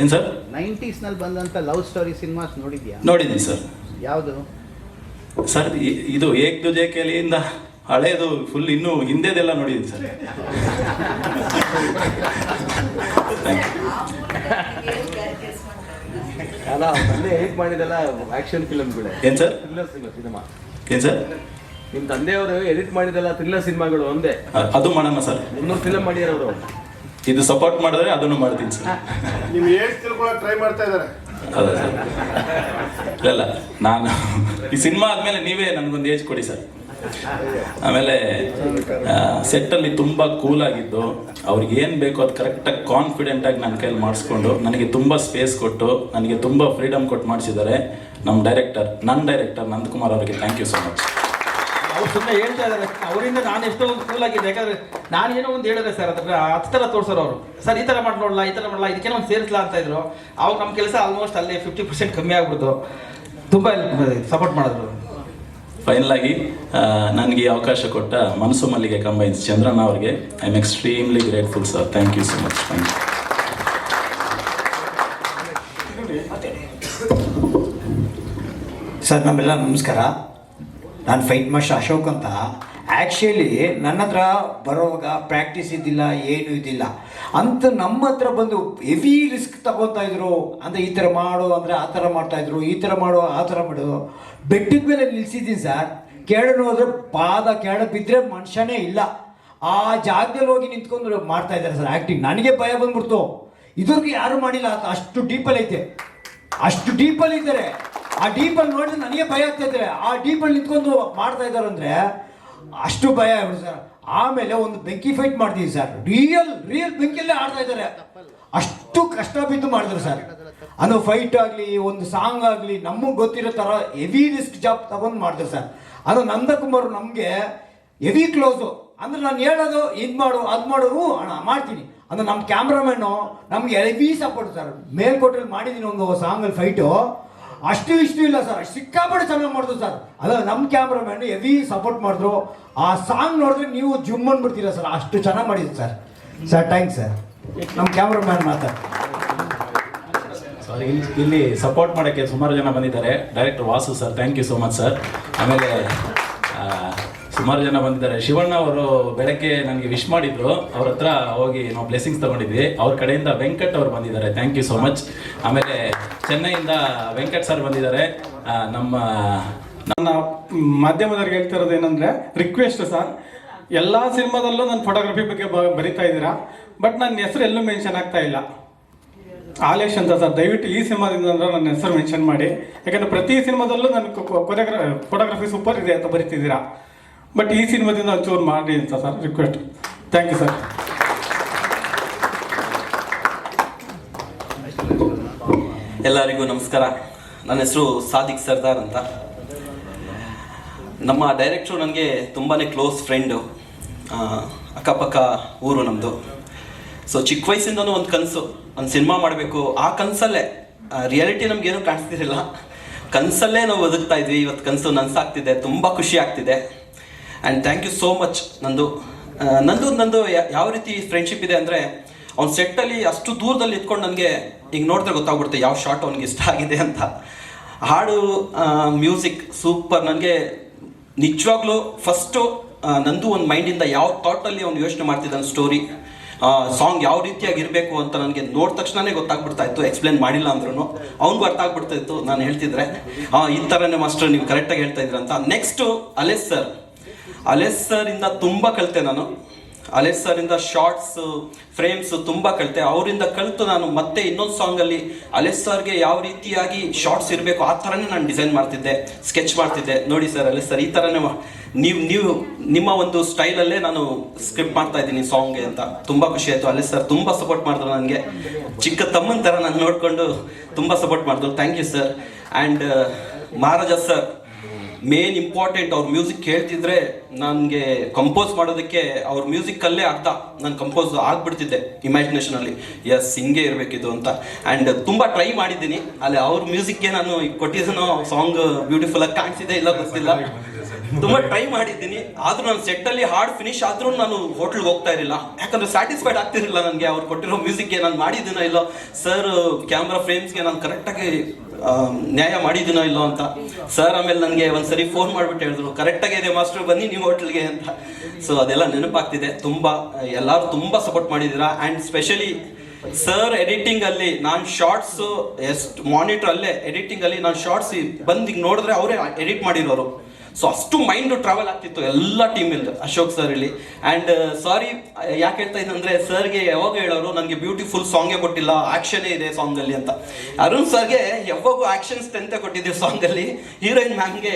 ಏನು ಸರ್? ನೈಂಟೀಸ್ನಲ್ಲಿ ಬಂದಂತ ಲವ್ ಸ್ಟೋರಿ ಸಿನಿಮಾಸ್ ನೋಡಿದ್ಯಾ? ನೋಡಿದ್ದೀನಿ ಸರ್. ಯಾವುದು? ಸರ್ ಇದು ಏಕ್ ದುಜೆ ಕೆಲಿಯಿಂದ ಹಳೇದು ಫುಲ್ ಇನ್ನೂ ಹಿಂದೆದೆಲ್ಲ ನೋಡಿದ್ದೀನಿ ಸರ್. ಥ್ಯಾಂಕ್ ಯು ಅಲ್ಲ ತಂದೆ ಹೇಗೆ ಮಾಡಿದೆಲ್ಲ ಆಕ್ಷನ್ ಫಿಲಮ್ಗಳೇ ಏನು ಸರ್? Thriller cinema. ಏನು ಸರ್? ನಿಮ್ಮ ತಂದೆಯವರು ಎಡಿಟ್ ಮಾಡಿದೆಲ್ಲ ಥ್ರಿಲ್ಲರ್ ಸಿನಿಮಾಗಳು ಒಂದೇ. ಅದು ಮಾಡೋಣ ಸರ್. ಮುನ್ನೂರು ಫಿಲಮ್ ಮಾಡಿರೋರು ಇದು ಸಪೋರ್ಟ್ ಮಾಡಿದ್ರೆ ಅದನ್ನು ಮಾಡ್ತೀನಿ ಸರ್. ತಿಳ್ಕೊಳಕ್ ಟ್ರೈ ಮಾಡ್ತಾ ಇದ್ದಾರೆ. ಅದೇ ಸರ್? ಇಲ್ಲ ನಾನು ಈ ಸಿನಿಮಾ ಆದಮೇಲೆ ನೀವೇ ನನಗೊಂದು ಏಜ್ ಕೊಡಿ ಸರ್. ಆಮೇಲೆ ಸೆಟ್ಟಲ್ಲಿ ತುಂಬಾ ಕೂಲ್ ಆಗಿದ್ದು ಅವ್ರಿಗೆ ಏನು ಬೇಕೋ ಅದು ಕರೆಕ್ಟಾಗಿ ಕಾನ್ಫಿಡೆಂಟಾಗಿ ನನ್ನ ಕೈಯಲ್ಲಿ ಮಾಡಿಸ್ಕೊಂಡು ನನಗೆ ತುಂಬಾ ಸ್ಪೇಸ್ ಕೊಟ್ಟು ನನಗೆ ತುಂಬಾ ಫ್ರೀಡಮ್ ಕೊಟ್ಟು ಮಾಡಿಸಿದ್ದಾರೆ ನಮ್ಮ ಡೈರೆಕ್ಟರ್ ನನ್ನ ಡೈರೆಕ್ಟರ್ ನಂದಕುಮಾರ್ ಅವರಿಗೆ ಥ್ಯಾಂಕ್ ಯು ಸೊ ಮಚ್ ಅವ್ರು ಸುಮ್ಮನೆ ಹೇಳ್ತಾ ಇದ್ದಾರೆ ಅವರಿಂದ ನಾನು ಎಷ್ಟೋ ಒಂದು ಕೂಲ್ ಆಗಿದೆ ಯಾಕಂದ್ರೆ ನಾನು ಏನೋ ಒಂದು ಹೇಳಿದ್ರೆ ಸರ್ ಅದ್ರ ಹತ್ತು ಥರ ತೋರ್ಸೋರು ಅವರು. ಸರ್ ಈ ಥರ ಮಾಡಿ ನೋಡಲ್ಲ ಈ ಥರ ಮಾಡಲ್ಲ ಇದಕ್ಕೇನೋ ಒಂದು ಸೇರಿಸ್ಲಾ ಅಂತ ಇದ್ರು. ಅವಾಗ ನಮ್ಮ ಕೆಲಸ ಆಲ್ಮೋಸ್ಟ್ ಅಲ್ಲೇ ಫಿಫ್ಟಿ ಪರ್ಸೆಂಟ್ ಕಮ್ಮಿ ಆಗ್ಬಿಡ್ತು. ತುಂಬ ಸಪೋರ್ಟ್ ಮಾಡಿದ್ರು ಫೈನಲ್ ಆಗಿ ನನಗೆ ಈ ಅವಕಾಶ ಕೊಟ್ಟ ಮನಸ್ಸು ಮಲ್ಲಿಗೆ ಕಂಬೈನ್ಸ್ ಚಂದ್ರಣ್ಣ ಅವರಿಗೆ. I am extremely grateful sir thank you so much thank you sir ನಮ್ಮೆಲ್ಲ ನಮಸ್ಕಾರ. ನಾನು ಫೈಟ್ ಮಾಸ್ಟರ್ ಅಶೋಕ್ ಅಂತ. ಆ್ಯಕ್ಚುಲಿ ನನ್ನ ಹತ್ರ ಬರೋವಾಗ ಪ್ರಾಕ್ಟೀಸ್ ಇದ್ದಿಲ್ಲ, ಏನೂ ಇದ್ದಿಲ್ಲ. ಅಂತ ನಮ್ಮ ಹತ್ರ ಬಂದು ಹೆವಿ ರಿಸ್ಕ್ ತಗೋತಾ ಇದ್ರು. ಅಂದರೆ ಈ ಥರ ಮಾಡು, ಅಂದರೆ ಆ ಥರ ಮಾಡ್ತಾಯಿದ್ರು ಈ ಥರ ಮಾಡು, ಆ ಥರ ಮಾಡು. ಬೆಟ್ಟದ ಮೇಲೆ ನಿಲ್ಸಿದ್ದೀನಿ ಸರ್ ಕೆಳಗೆ ಹೋದ್ರೆ ಪಾದ ಕೆಳ ಬಿದ್ದರೆ ಮನುಷ್ಯನೇ ಇಲ್ಲ. ಆ ಜಾಗದಲ್ಲಿ ಹೋಗಿ ನಿಂತ್ಕೊಂಡು ಮಾಡ್ತಾ ಇದ್ದಾರೆ ಸರ್ ಆ್ಯಕ್ಟಿಂಗ್ ನನಗೆ ಭಯ ಬಂದ್ಬಿಡ್ತು. ಇದ್ರಿಗೆ ಯಾರು ಮಾಡಿಲ್ಲ. ಅಷ್ಟು ಡೀಪಲ್ಲಿ ಐತೆ. ಅಷ್ಟು ಡೀಪಲ್ಲಿ ಇದ್ದಾರೆ. ಆ ಡೀಪಲ್ಲಿ ನೋಡಿದ್ರೆ ನನಗೆ ಭಯ ಆಗ್ತಾ ಇದೆ ಆ ಡೀಪಲ್ಲಿ ನಿಂತ್ಕೊಂಡು ಮಾಡ್ತಾ ಇದ್ದಾರೆ ಅಂದ್ರೆ ಅಷ್ಟು ಭಯ ಇವರು ಸರ್. ಆಮೇಲೆ ಒಂದು ಬೆಂಕಿ ಫೈಟ್ ಮಾಡ್ತೀವಿ ಸರ್. ರಿಯಲ್ ರಿಯಲ್ ಬೆಂಕಿಯಲ್ಲೇ ಆಡ್ತಾ ಇದ್ದಾರೆ. ಅಷ್ಟು ಕಷ್ಟ ಬಿದ್ದು ಮಾಡಿದ್ರು ಸರ್. ಅದು ಫೈಟ್ ಆಗಲಿ, ಒಂದು ಸಾಂಗ್ ಆಗಲಿ, ನಮಗೆ ಗೊತ್ತಿರೋ ಥರ ಹೆವಿ ರಿಸ್ಕ್ ಜಾಬ್ ತಗೊಂಡು ಮಾಡಿದ್ರು ಸರ್. ಅದು ನಂದಕುಮಾರ್ ನಮಗೆ ಹೆವಿ ಕ್ಲೋಸು ಅಂದ್ರೆ ನಾನು ಹೇಳೋದು, ಇದು ಮಾಡು, ಅದು ಮಾಡೋರು ಅಣ್ಣ, ಮಾಡ್ತೀನಿ. ಅಂದ್ರೆ ನಮ್ಮ ಕ್ಯಾಮ್ರಾಮ್ಯಾನು ನಮಗೆ ಹೆವಿ ಸಪೋರ್ಟ್ ಸರ್. ಮೇಲ್ಕೋಟಲ್ಲಿ ಮಾಡಿದ್ದೀನಿ ಒಂದು ಸಾಂಗಲ್ಲಿ ಫೈಟು ಅಷ್ಟು ಇಷ್ಟು ಇಲ್ಲ ಸರ್ ಸಿಕ್ಕಾಪಟ್ಟೆ ಚೆನ್ನಾಗಿ ಮಾಡಿದ್ರು ಸರ್ ಅಲ್ಲ ನಮ್ಮ ಮ್ಯಾನ್ ಎವಿ ಸಪೋರ್ಟ್ ಮಾಡಿದ್ರು. ಆ ಸಾಂಗ್ ನೋಡಿದ್ರೆ ನೀವು ಜುಮ್ ಅಂದ್ಬಿಡ್ತೀರಾ ಸರ್ ಅಷ್ಟು ಚೆನ್ನಾಗಿ ಮಾಡಿದ್ರು ಸರ್ ಸರ್ ಥ್ಯಾಂಕ್ಸ್ ಸರ್ ನಮ್ಮ ಕ್ಯಾಮ್ರಾಮ್ಯಾನ್ ಮಾತಾಡ. ಸೊ ಇಲ್ಲಿ ಇಲ್ಲಿ ಸಪೋರ್ಟ್ ಮಾಡೋಕ್ಕೆ ಸುಮಾರು ಜನ ಬಂದಿದ್ದಾರೆ. Director Vasu sir thank you so much sir ಆಮೇಲೆ ಸುಮಾರು ಜನ ಬಂದಿದ್ದಾರೆ. ಶಿವಣ್ಣ ಅವರು ಬೆಳಗ್ಗೆ ನನಗೆ ವಿಶ್ ಮಾಡಿದ್ರು. ಅವ್ರ ಹತ್ರ ಹೋಗಿ ನಾವು ಬ್ಲೆಸ್ಸಿಂಗ್ಸ್ ತಗೊಂಡಿದ್ವಿ. ಅವ್ರ ಕಡೆಯಿಂದ ವೆಂಕಟ್ ಅವರು ಬಂದಿದ್ದಾರೆ. ಥ್ಯಾಂಕ್ ಯು ಸೋ ಮಚ್ ಆಮೇಲೆ ಚೆನ್ನೈಯಿಂದ ವೆಂಕಟ್ ಸರ್ ಬಂದಿದ್ದಾರೆ. ನಮ್ಮ, ನನ್ನ ಮಾಧ್ಯಮದವ್ರಿಗೆ ಹೇಳ್ತಿರೋದು ಏನಂದ್ರೆ ರಿಕ್ವೆಸ್ಟ್ ಸರ್ ಎಲ್ಲ ಸಿನಿಮಾದಲ್ಲೂ ನನ್ನ ಫೋಟೋಗ್ರಫಿ ಬಗ್ಗೆ ಬರಿತಾ ಇದ್ದೀರಾ? ಬಟ್ ನನ್ನ ಹೆಸರು ಎಲ್ಲೂ ಮೆನ್ಷನ್ ಆಗ್ತಾ ಇಲ್ಲ. ಆಲೇಶ್ ಅಂತ ಸರ್ ದಯವಿಟ್ಟು ಈ ಸಿನಿಮಾದಿಂದ ಅಂದ್ರೆ ನನ್ನ ಹೆಸರು ಮೆನ್ಷನ್ ಮಾಡಿ. ಯಾಕಂದ್ರೆ ಪ್ರತಿ ಸಿನಿಮಾದಲ್ಲೂ ನನ್ನ ಕೊರಿಯೋಗ್ರ ಫೋಟೋಗ್ರಫಿ ಸೂಪರ್ ಇದೆ ಅಂತ ಬರಿತಿದ್ದೀರಾ? ಬಟ್ ಈ ಸಿನಿಮಾದಿಂದ ಒಂಚೂರು ಮಾಡಿ ಅಂತ sir request thank you sir ಎಲ್ಲರಿಗೂ ನಮಸ್ಕಾರ. ನನ್ನ ಹೆಸರು ಸಾದಿಕ್ ಸರ್ದಾರ್ ಅಂತ. ನಮ್ಮ ಡೈರೆಕ್ಟ್ರು ನನಗೆ ತುಂಬಾ ಕ್ಲೋಸ್ ಫ್ರೆಂಡು ಅಕ್ಕಪಕ್ಕ ಊರು ನಮ್ಮದು ಸೊ ಚಿಕ್ಕ ವಯಸ್ಸಿಂದನೂ ಒಂದು ಕನಸು. ಒಂದು ಸಿನಿಮಾ ಮಾಡಬೇಕು. ಆ ಕನಸಲ್ಲೇ ರಿಯಾಲಿಟಿ ನಮಗೇನು ಕಾಣಿಸ್ತಿರಲಿಲ್ಲ. ಕನಸಲ್ಲೇ ನಾವು ಬದುಕ್ತಾ ಇದ್ವಿ. ಇವತ್ತು ಕನಸು ನನಸಾಗ್ತಿದೆ. ತುಂಬ ಖುಷಿ ಆಗ್ತಿದೆ. And thank you so much ನಂದು. ನಂದು ನಂದು ಯಾವ ರೀತಿ ಫ್ರೆಂಡ್ಶಿಪ್ ಇದೆ ಅಂದರೆ, ಅವ್ನ ಸೆಟ್ಟಲ್ಲಿ ಅಷ್ಟು ದೂರದಲ್ಲಿ ಇದ್ಕೊಂಡು ನನಗೆ ಈಗ ನೋಡಿದ್ರೆ ಗೊತ್ತಾಗ್ಬಿಡುತ್ತೆ ಯಾವ ಶಾರ್ಟ್ ಅವ್ನಿಗೆ ಇಷ್ಟ ಆಗಿದೆ ಅಂತ. ಹಾಡು ಮ್ಯೂಸಿಕ್ ಸೂಪರ್ ನನಗೆ ನಿಜವಾಗ್ಲೂ ಫಸ್ಟು ನಂದು ಒಂದು ಮೈಂಡಿಂದ ಯಾವ ಥಾಟಲ್ಲಿ ಅವ್ನು ಯೋಚನೆ ಮಾಡ್ತಿದ್ದಾನೆ ಸ್ಟೋರಿ ಸಾಂಗ್ ಯಾವ ರೀತಿಯಾಗಿ ಇರಬೇಕು ಅಂತ ನನಗೆ ನೋಡಿದ ತಕ್ಷಣನೇ ಗೊತ್ತಾಗ್ಬಿಡ್ತಾ ಇತ್ತು. ಎಕ್ಸ್ಪ್ಲೇನ್ ಮಾಡಿಲ್ಲ ಅಂದ್ರೂ ಅವ್ನಿಗೂ ಅರ್ಥ ಆಗ್ಬಿಡ್ತಾ ಇತ್ತು, ನಾನು ಹೇಳ್ತಿದ್ರೆ. ಈ ಥರನೇ ಮಾಸ್ಟರ್ ನೀವು ಕರೆಕ್ಟಾಗಿ ಹೇಳ್ತಾ ಇದ್ರಂತ. ನೆಕ್ಸ್ಟು ಅಲೆಸ್ ಸರ್ ಅಲೆಸ್ ಸರ್ ಇಂದ ತುಂಬ ಕಲಿತೆ ನಾನು. ಅಲೆಸ್ ಸರ್ ಇಂದ ಶಾರ್ಟ್ಸ್ ಫ್ರೇಮ್ಸ್ ತುಂಬ ಕಲಿತೆ. ಅವರಿಂದ ಕಲಿತು ನಾನು ಮತ್ತೆ ಇನ್ನೊಂದು ಸಾಂಗಲ್ಲಿ ಅಲೆಸ್ ಸರ್ಗೆ ಯಾವ ರೀತಿಯಾಗಿ ಶಾರ್ಟ್ಸ್ ಇರಬೇಕು, ಆ ಥರನೇ ನಾನು ಡಿಸೈನ್ ಮಾಡ್ತಿದ್ದೆ ಸ್ಕೆಚ್ ಮಾಡ್ತಿದ್ದೆ. ನೋಡಿ ಸರ್ ಅಲೆಸ್ ಸರ್ ಈ ಥರನೇ ನೀವು ನೀವು ನಿಮ್ಮ ಒಂದು ಸ್ಟೈಲಲ್ಲೇ ನಾನು ಸ್ಕ್ರಿಪ್ಟ್ ಮಾಡ್ತಾ ಇದ್ದೀನಿ ಸಾಂಗ್ಗೆ ಅಂತ. ತುಂಬ ಖುಷಿ ಆಯಿತು. ಅಲೆಸ್ ಸರ್ ತುಂಬ ಸಪೋರ್ಟ್ ಮಾಡಿದ್ರು ನನಗೆ. ಚಿಕ್ಕ ತಮ್ಮನ ಥರ ನಾನು ನೋಡಿಕೊಂಡು ತುಂಬ ಸಪೋರ್ಟ್ ಮಾಡಿದ್ರು. Thank you sir and Maharaja sir main important ಅವ್ರ ಮ್ಯೂಸಿಕ್ ಕೇಳ್ತಿದ್ರೆ ನನಗೆ ಕಂಪೋಸ್ ಮಾಡೋದಕ್ಕೆ ಅವ್ರ ಮ್ಯೂಸಿಕಲ್ಲೇ ಅರ್ಥ ನಾನು ಕಂಪೋಸ್ ಆಗ್ಬಿಡ್ತಿದ್ದೆ ಇಮ್ಯಾಜಿನೇಷನಲ್ಲಿ ಎಸ್ ಹಿಂಗೆ ಇರಬೇಕಿದು ಅಂತ. ಆ್ಯಂಡ್ ತುಂಬ ಟ್ರೈ ಮಾಡಿದ್ದೀನಿ. ಅಲ್ಲಿ ಅವ್ರ ಮ್ಯೂಸಿಕ್ಗೆ ನಾನು ಕೊಟ್ಟಿದ್ದನೋ ಸಾಂಗ್ ಬ್ಯೂಟಿಫುಲ್ ಆಗಿ ಕಾಣಿಸಿದೆ ಇಲ್ಲ ಗೊತ್ತಿಲ್ಲ. ತುಂಬ ಟ್ರೈ ಮಾಡಿದ್ದೀನಿ. ಆದ್ರೂ ನಾನು ಸೆಟ್ಟಲ್ಲಿ ಹಾಡು ಫಿನಿಶ್ ಆದ್ರೂ ನಾನು ಹೋಟ್ಲ್ಗೆ ಹೋಗ್ತಾ ಇರಲಿಲ್ಲ. ಯಾಕಂದ್ರೆ ಸ್ಯಾಟಿಸ್ಫೈಡ್ ಆಗ್ತಿರಲಿಲ್ಲ ನನಗೆ. ಅವ್ರು ಕೊಟ್ಟಿರೋ ಮ್ಯೂಸಿಕ್ಗೆ ನಾನು ಮಾಡಿದ್ದೀನೋ ಇಲ್ಲೋ. ಸರ್ ಕ್ಯಾಮ್ರಾ ಫ್ರೇಮ್ಸ್ಗೆ ನಾನು ಕರೆಕ್ಟಾಗಿ ನ್ಯಾಯ ಮಾಡಿದ್ದೀನೋ ಇಲ್ಲೋ ಅಂತ. ಸರ್ ಆಮೇಲೆ ನನಗೆ ಒಂದ್ಸರಿ ಫೋನ್ ಮಾಡಿಬಿಟ್ಟು ಹೇಳಿದ್ರು ಕರೆಕ್ಟಾಗಿ ಇದೆ ಮಾಸ್ಟರ್, ಬನ್ನಿ ನೀವು ಹೋಟ್ಲಿಗೆ ಅಂತ. ಸೊ ಅದೆಲ್ಲ ನೆನಪಾಗ್ತಿದೆ. ತುಂಬ, ಎಲ್ಲರೂ ತುಂಬ ಸಪೋರ್ಟ್ ಮಾಡಿದ್ದೀರಾ. ಆ್ಯಂಡ್ ಸ್ಪೆಷಲಿ ಸರ್ ಎಡಿಟಿಂಗ್ ಅಲ್ಲಿ ನಾನು ಶಾರ್ಟ್ಸ್ ಎಷ್ಟು ಮಾನಿಟರ್ ಅಲ್ಲೇ ಎಡಿಟಿಂಗ್ ಅಲ್ಲಿ ನಾನು ಶಾರ್ಟ್ಸ್ ಬಂದು ನೋಡಿದ್ರೆ ಅವರೇ ಎಡಿಟ್ ಮಾಡಿರೋರು. ಸೊ ಅಷ್ಟು ಮೈಂಡ್ ಟ್ರಾವೆಲ್ ಆಗ್ತಿತ್ತು ಎಲ್ಲ ಟೀಮಲ್ಲಿ ಅಶೋಕ್ ಸರ್ ಇಲ್ಲಿ. ಆ್ಯಂಡ್ ಸಾರಿ ಯಾಕೆ ಹೇಳ್ತಾ ಇದ್ದೆ ಅಂದರೆ ಸರ್ಗೆ ಯಾವಾಗ ಹೇಳೋರು ನನಗೆ ಬ್ಯೂಟಿಫುಲ್ ಸಾಂಗೇ ಕೊಟ್ಟಿಲ್ಲ ಆ್ಯಕ್ಷನೇ ಇದೆ ಸಾಂಗಲ್ಲಿ ಅಂತ. ಅರುಣ್ ಸರ್ಗೆ ಯಾವಾಗೂ ಆ್ಯಕ್ಷನ್ಸ್ ಎಂತ ಕೊಟ್ಟಿದ್ದೀವಿ ಸಾಂಗಲ್ಲಿ ಹೀರೋಯಿನ್ ಮ್ಯಾಮ್ಗೆ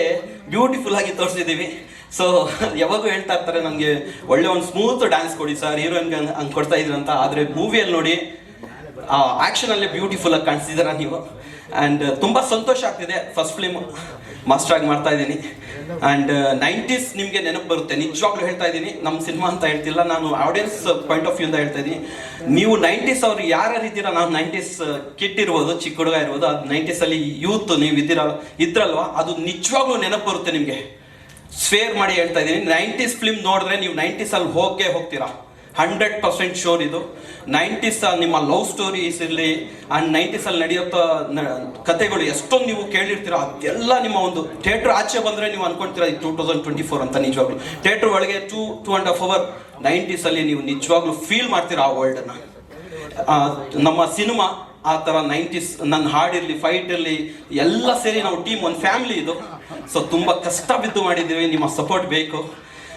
ಬ್ಯೂಟಿಫುಲ್ ಆಗಿ ತೋರಿಸಿದ್ದೀವಿ. ಸೊ ಯಾವಾಗೂ ಹೇಳ್ತಾ ಇರ್ತಾರೆ ನನಗೆ ಒಳ್ಳೆ ಒಂದು ಸ್ಮೂತ್ ಡ್ಯಾನ್ಸ್ ಕೊಡಿ ಸರ್ ಹೀರೋಯಿನ್ಗೆ ಹಂಗೆ ಕೊಡ್ತಾ ಅಂತ. ಆದರೆ ಮೂವಿಯಲ್ಲಿ ನೋಡಿ ಆ್ಯಕ್ಷನಲ್ಲೇ ಬ್ಯೂಟಿಫುಲ್ ಆಗಿ ಕಾಣಿಸ್ತಿದ್ದೀರಾ ನೀವು? ಆ್ಯಂಡ್ ತುಂಬ ಸಂತೋಷ ಆಗ್ತಿದೆ. ಫಸ್ಟ್ ಫಿಲ್ಮ್ ಮಾಸ್ಟರ್ ಆಗಿ ಮಾಡ್ತಾ ಇದ್ದೀನಿ. ಆ್ಯಂಡ್ ನೈಂಟೀಸ್ ನಿಮಗೆ ನೆನಪು ಬರುತ್ತೆ. ನಿಜವಾಗ್ಲೂ ಹೇಳ್ತಾ ಇದ್ದೀನಿ. ನಮ್ಮ ಸಿನಿಮಾ ಅಂತ ಹೇಳ್ತಿಲ್ಲ. ನಾನು ಆಡಿಯನ್ಸ್ ಪಾಯಿಂಟ್ ಆಫ್ ವ್ಯೂ ಅಂತ ಹೇಳ್ತಾ ಇದ್ದೀನಿ. ನೀವು ನೈಂಟೀಸ್ ಅವ್ರು ಯಾರ್ಯಾರು ಇದ್ದೀರಾ ನಾವು ನೈಂಟೀಸ್ ಕಿಟ್ ಇರ್ಬೋದು, ಚಿಕ್ಕ ಹುಡುಗ ಇರ್ಬೋದು, ಅದು ನೈಂಟೀಸಲ್ಲಿ ಯೂತ್ ನೀವು ಇದ್ದೀರ, ಇದ್ರಲ್ವಾ? ಅದು ನಿಜವಾಗ್ಲೂ ನೆನಪು ಬರುತ್ತೆ ನಿಮಗೆ. ಸ್ವೇರ್ ಮಾಡಿ ಹೇಳ್ತಾ ಇದ್ದೀನಿ. ನೈಂಟೀಸ್ ಫಿಲ್ಮ್ ನೋಡಿದ್ರೆ ನೀವು ನೈಂಟೀಸಲ್ಲಿ ಹೋಗೇ ಹೋಗ್ತೀರಾ? ಹಂಡ್ರೆಡ್ ಪರ್ಸೆಂಟ್ ಶೋರ್ ಇದು. ನೈಂಟೀಸ್ ನಿಮ್ಮ ಲವ್ ಸ್ಟೋರೀಸ್ ಇರಲಿ ಆ್ಯಂಡ್ ನೈಂಟೀಸಲ್ಲಿ ನಡೆಯುತ್ತ ಕತೆಗಳು ಎಷ್ಟೊಂದು ನೀವು ಕೇಳಿರ್ತೀರ ಅದೆಲ್ಲ ನಿಮ್ಮ ಒಂದು ಥಿಯೇಟರ್ ಆಚೆ ಬಂದರೆ ನೀವು ಅನ್ಕೊಂತೀರ ಟೂ ತೌಸಂಡ್ ಟ್ವೆಂಟಿ ಫೋರ್ ಅಂತ ನಿಜವಾಗ್ಲು. ಥಿಯೇಟರ್ ಒಳಗೆ two two and half hour ನೈಂಟೀಸಲ್ಲಿ ನೀವು ನಿಜವಾಗ್ಲೂ ಫೀಲ್ ಮಾಡ್ತೀರಾ ಆ ವರ್ಲ್ಡನ್ನು ನಮ್ಮ ಸಿನಿಮಾ ಆ ಥರ ನೈಂಟೀಸ್ ನನ್ನ ಹಾಡಿರಲಿ ಫೈಟ್ ಇರಲಿ, ಎಲ್ಲ ಸೇರಿ ನಾವು ಟೀಮ್ ಒಂದು ಫ್ಯಾಮಿಲಿ ಇದು. ಸೊ ತುಂಬ ಕಷ್ಟ ಬಿದ್ದು ಮಾಡಿದ್ದೀವಿ, ನಿಮ್ಮ ಸಪೋರ್ಟ್ ಬೇಕು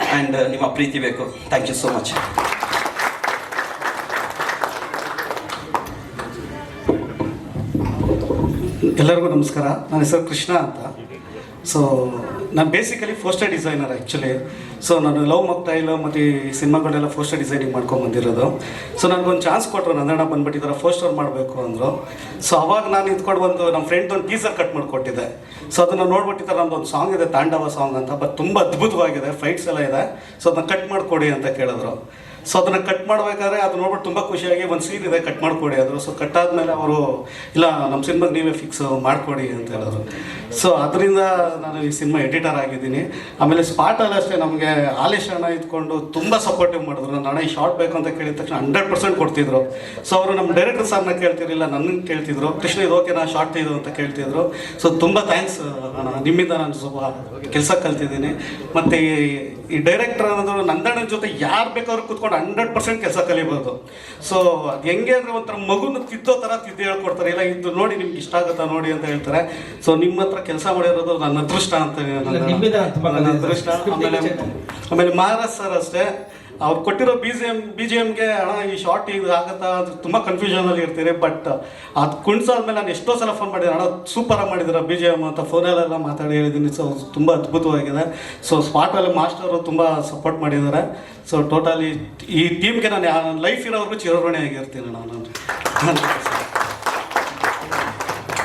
ಆ್ಯಂಡ್ ನಿಮ್ಮ ಪ್ರೀತಿ ಬೇಕು. ಥ್ಯಾಂಕ್ ಯು ಸೋ ಮಚ್ ಎಲ್ಲರಿಗೂ ನಮಸ್ಕಾರ. ನನ್ನ ಹೆಸರು ಕೃಷ್ಣ ಅಂತ. ಸೊ ನಾನು basically poster designer actually so ನಾನು ಲವ್ ಮಕ್ಟೈಲ್ ಮತ್ತು ಈ ಸಿನಿಮಾಗಳೆಲ್ಲ ಫೋಸ್ಟರ್ ಡಿಸೈನಿಂಗ್ ಮಾಡ್ಕೊಂಡು ಬಂದಿರೋದು. ಸೊ ನನಗೊಂದು ಚಾನ್ಸ್ ಕೊಟ್ಟರು ನಂದಣ್ಣ ಇದರ ಫೋಸ್ಟರ್ ಮಾಡಬೇಕು ಅಂದರು. ಸೊ ಅವಾಗ ನಾನು ಇದ್ಕೊಂಡು ಬಂದು ನಮ್ಮ ಫ್ರೆಂಡ್ ಒಂದು ಟೀಸರ್ ಕಟ್ ಮಾಡಿಕೊಟ್ಟಿದ್ದೆ. ಸೊ ಅದನ್ನು ನೋಡ್ಬಿಟ್ಟಿದ್ದಾರೆ ನಮ್ಮದು ಒಂದು ಸಾಂಗ್ ಇದೆ, ತಾಂಡವ ಸಾಂಗ್ ಅಂತ. ಬಟ್ ತುಂಬ ಅದ್ಭುತವಾಗಿದೆ ಫೈಟ್ಸ್ ಎಲ್ಲ ಇದೆ. ಸೊ ಅದನ್ನ ಕಟ್ ಮಾಡಿಕೊಡಿ ಅಂತ ಕೇಳಿದ್ರು. ಸೊ ಅದನ್ನ ಕಟ್ ಮಾಡ್ಬೇಕಾದ್ರೆ ಅದು ನೋಡ್ಬಿಟ್ಟು ತುಂಬ ಖುಷಿಯಾಗಿ ಒಂದು ಸೀನ್ ಇದೆ ಕಟ್ ಮಾಡಿಕೊಡಿ ಆದರು. ಸೊ ಕಟ್ ಆದಮೇಲೆ ಅವರು, ಇಲ್ಲ ನಮ್ಮ ಸಿನಿಮಾಗೆ ನೀವೇ ಫಿಕ್ಸ್ ಮಾಡಿಕೊಡಿ ಅಂತ ಹೇಳಿದ್ರು. ಸೊ ಅದರಿಂದ ನಾನು ಈ ಸಿನಿಮಾ ಎಡಿಟರ್ ಆಗಿದ್ದೀನಿ. ಆಮೇಲೆ ಸ್ಪಾಟಲ್ಲಿ ಅಷ್ಟೇ ನಮಗೆ ಆಲೇಶ್ ಅಣ್ಣ ಇದ್ಕೊಂಡು ತುಂಬ ಸಪೋರ್ಟಿವ್ ಮಾಡಿದ್ರು. ನಾನು ಈ ಶಾರ್ಟ್ ಬೇಕು ಅಂತ ಕೇಳಿದ ತಕ್ಷಣ ಹಂಡ್ರೆಡ್ ಪರ್ಸೆಂಟ್ ಕೊಡ್ತಿದ್ರು. ಸೊ ಅವರು ನಮ್ಮ ಡೈರೆಕ್ಟರ್ ಸರ್ನ ಕೇಳ್ತಿರಲಿಲ್ಲ, ನನ್ನ ಕೇಳ್ತಿದ್ರು. ಕೃಷ್ಣ, ಇದು ಓಕೆ ನಾ ಶಾರ್ಟ್ ಇದು ಅಂತ ಕೇಳ್ತಿದ್ರು. ಸೊ ತುಂಬ ಥ್ಯಾಂಕ್ಸ್ ಅಣ್ಣ. ನಿಮ್ಮಿಂದ ನಾನು ಸ್ವಲ್ಪ ಕೆಲಸ ಕಲ್ತಿದ್ದೀನಿ. ಮತ್ತು ಈ ಡೈರೆಕ್ಟರ್ ಅನ್ನೋದು ನಂದಣ್ಣನ ಜೊತೆ ಯಾರು ಬೇಕಾದ್ರೂ ಕೂತ್ಕೊಂಡು ಹಂಡ್ರೆಡ್ ಪರ್ಸೆಂಟ್ ಕೆಲಸ ಕಲಿಬೋದು. ಸೊ ಅದು ಹೆಂಗೆ ಅಂದರೆ ಒಂಥರ ಮಗುನ ತಿದ್ದೋ ಥರ ತಿದ್ದು ಹೇಳ್ಕೊಡ್ತಾರೆ. ಇಲ್ಲ ಇದು ನೋಡಿ ನಿಮ್ಗೆ ಇಷ್ಟ ಆಗುತ್ತಾ ನೋಡಿ ಅಂತ ಹೇಳ್ತಾರೆ. ಸೊ ನಿಮ್ಮ ಹತ್ರ ಕೆಲಸ ಮಾಡಿರೋದು ನನ್ನ ಅದೃಷ್ಟ ಅಂತ ನನ್ನ-. ಅದೃಷ್ಟ. ಆಮೇಲೆ ಆಮೇಲೆ ಮಹಾರಾಜ್ ಸರ್ ಅಷ್ಟೇ. ಅವ್ರು ಕೊಟ್ಟಿರೋ B G M B G ಎಮ್ಗೆ ಅಣ್ಣ ಈ ಶಾರ್ಟ್ ಇದು ಆಗುತ್ತಾ ಅದು ತುಂಬ ಕನ್ಫ್ಯೂಷನಲ್ಲಿ ಇರ್ತೀರಿ ಬಟ್ ಅದು ಕುಣ್ಸಾದ್ಮೇಲೆ ನಾನು ಎಷ್ಟೋ ಸಲ ಫೋನ್ ಮಾಡಿದೆ ಅಣ್ಣ ಸೂಪರಾಗಿ ಮಾಡಿದ್ದೀರ ಬಿ ಜಿ ಎಂ ಅಂತ ಫೋನಲ್ಲೆಲ್ಲ ಮಾತಾಡಿ ಹೇಳಿದ್ದೀನಿ. ಸೊ ತುಂಬ ಅದ್ಭುತವಾಗಿದೆ. ಸೊ ಸ್ಪಾಟಲ್ಲಿ ಮಾಸ್ಟರು ತುಂಬ ಸಪೋರ್ಟ್ ಮಾಡಿದ್ದಾರೆ. ಸೊ ಟೋಟಲಿ ಈ ಟೀಮ್ಗೆ ನಾನು ಲೈಫ್ ಇರೋವರೆಗೂ ಚಿರಋಣಿ ಆಗಿರ್ತೀನಿ ನಾನು.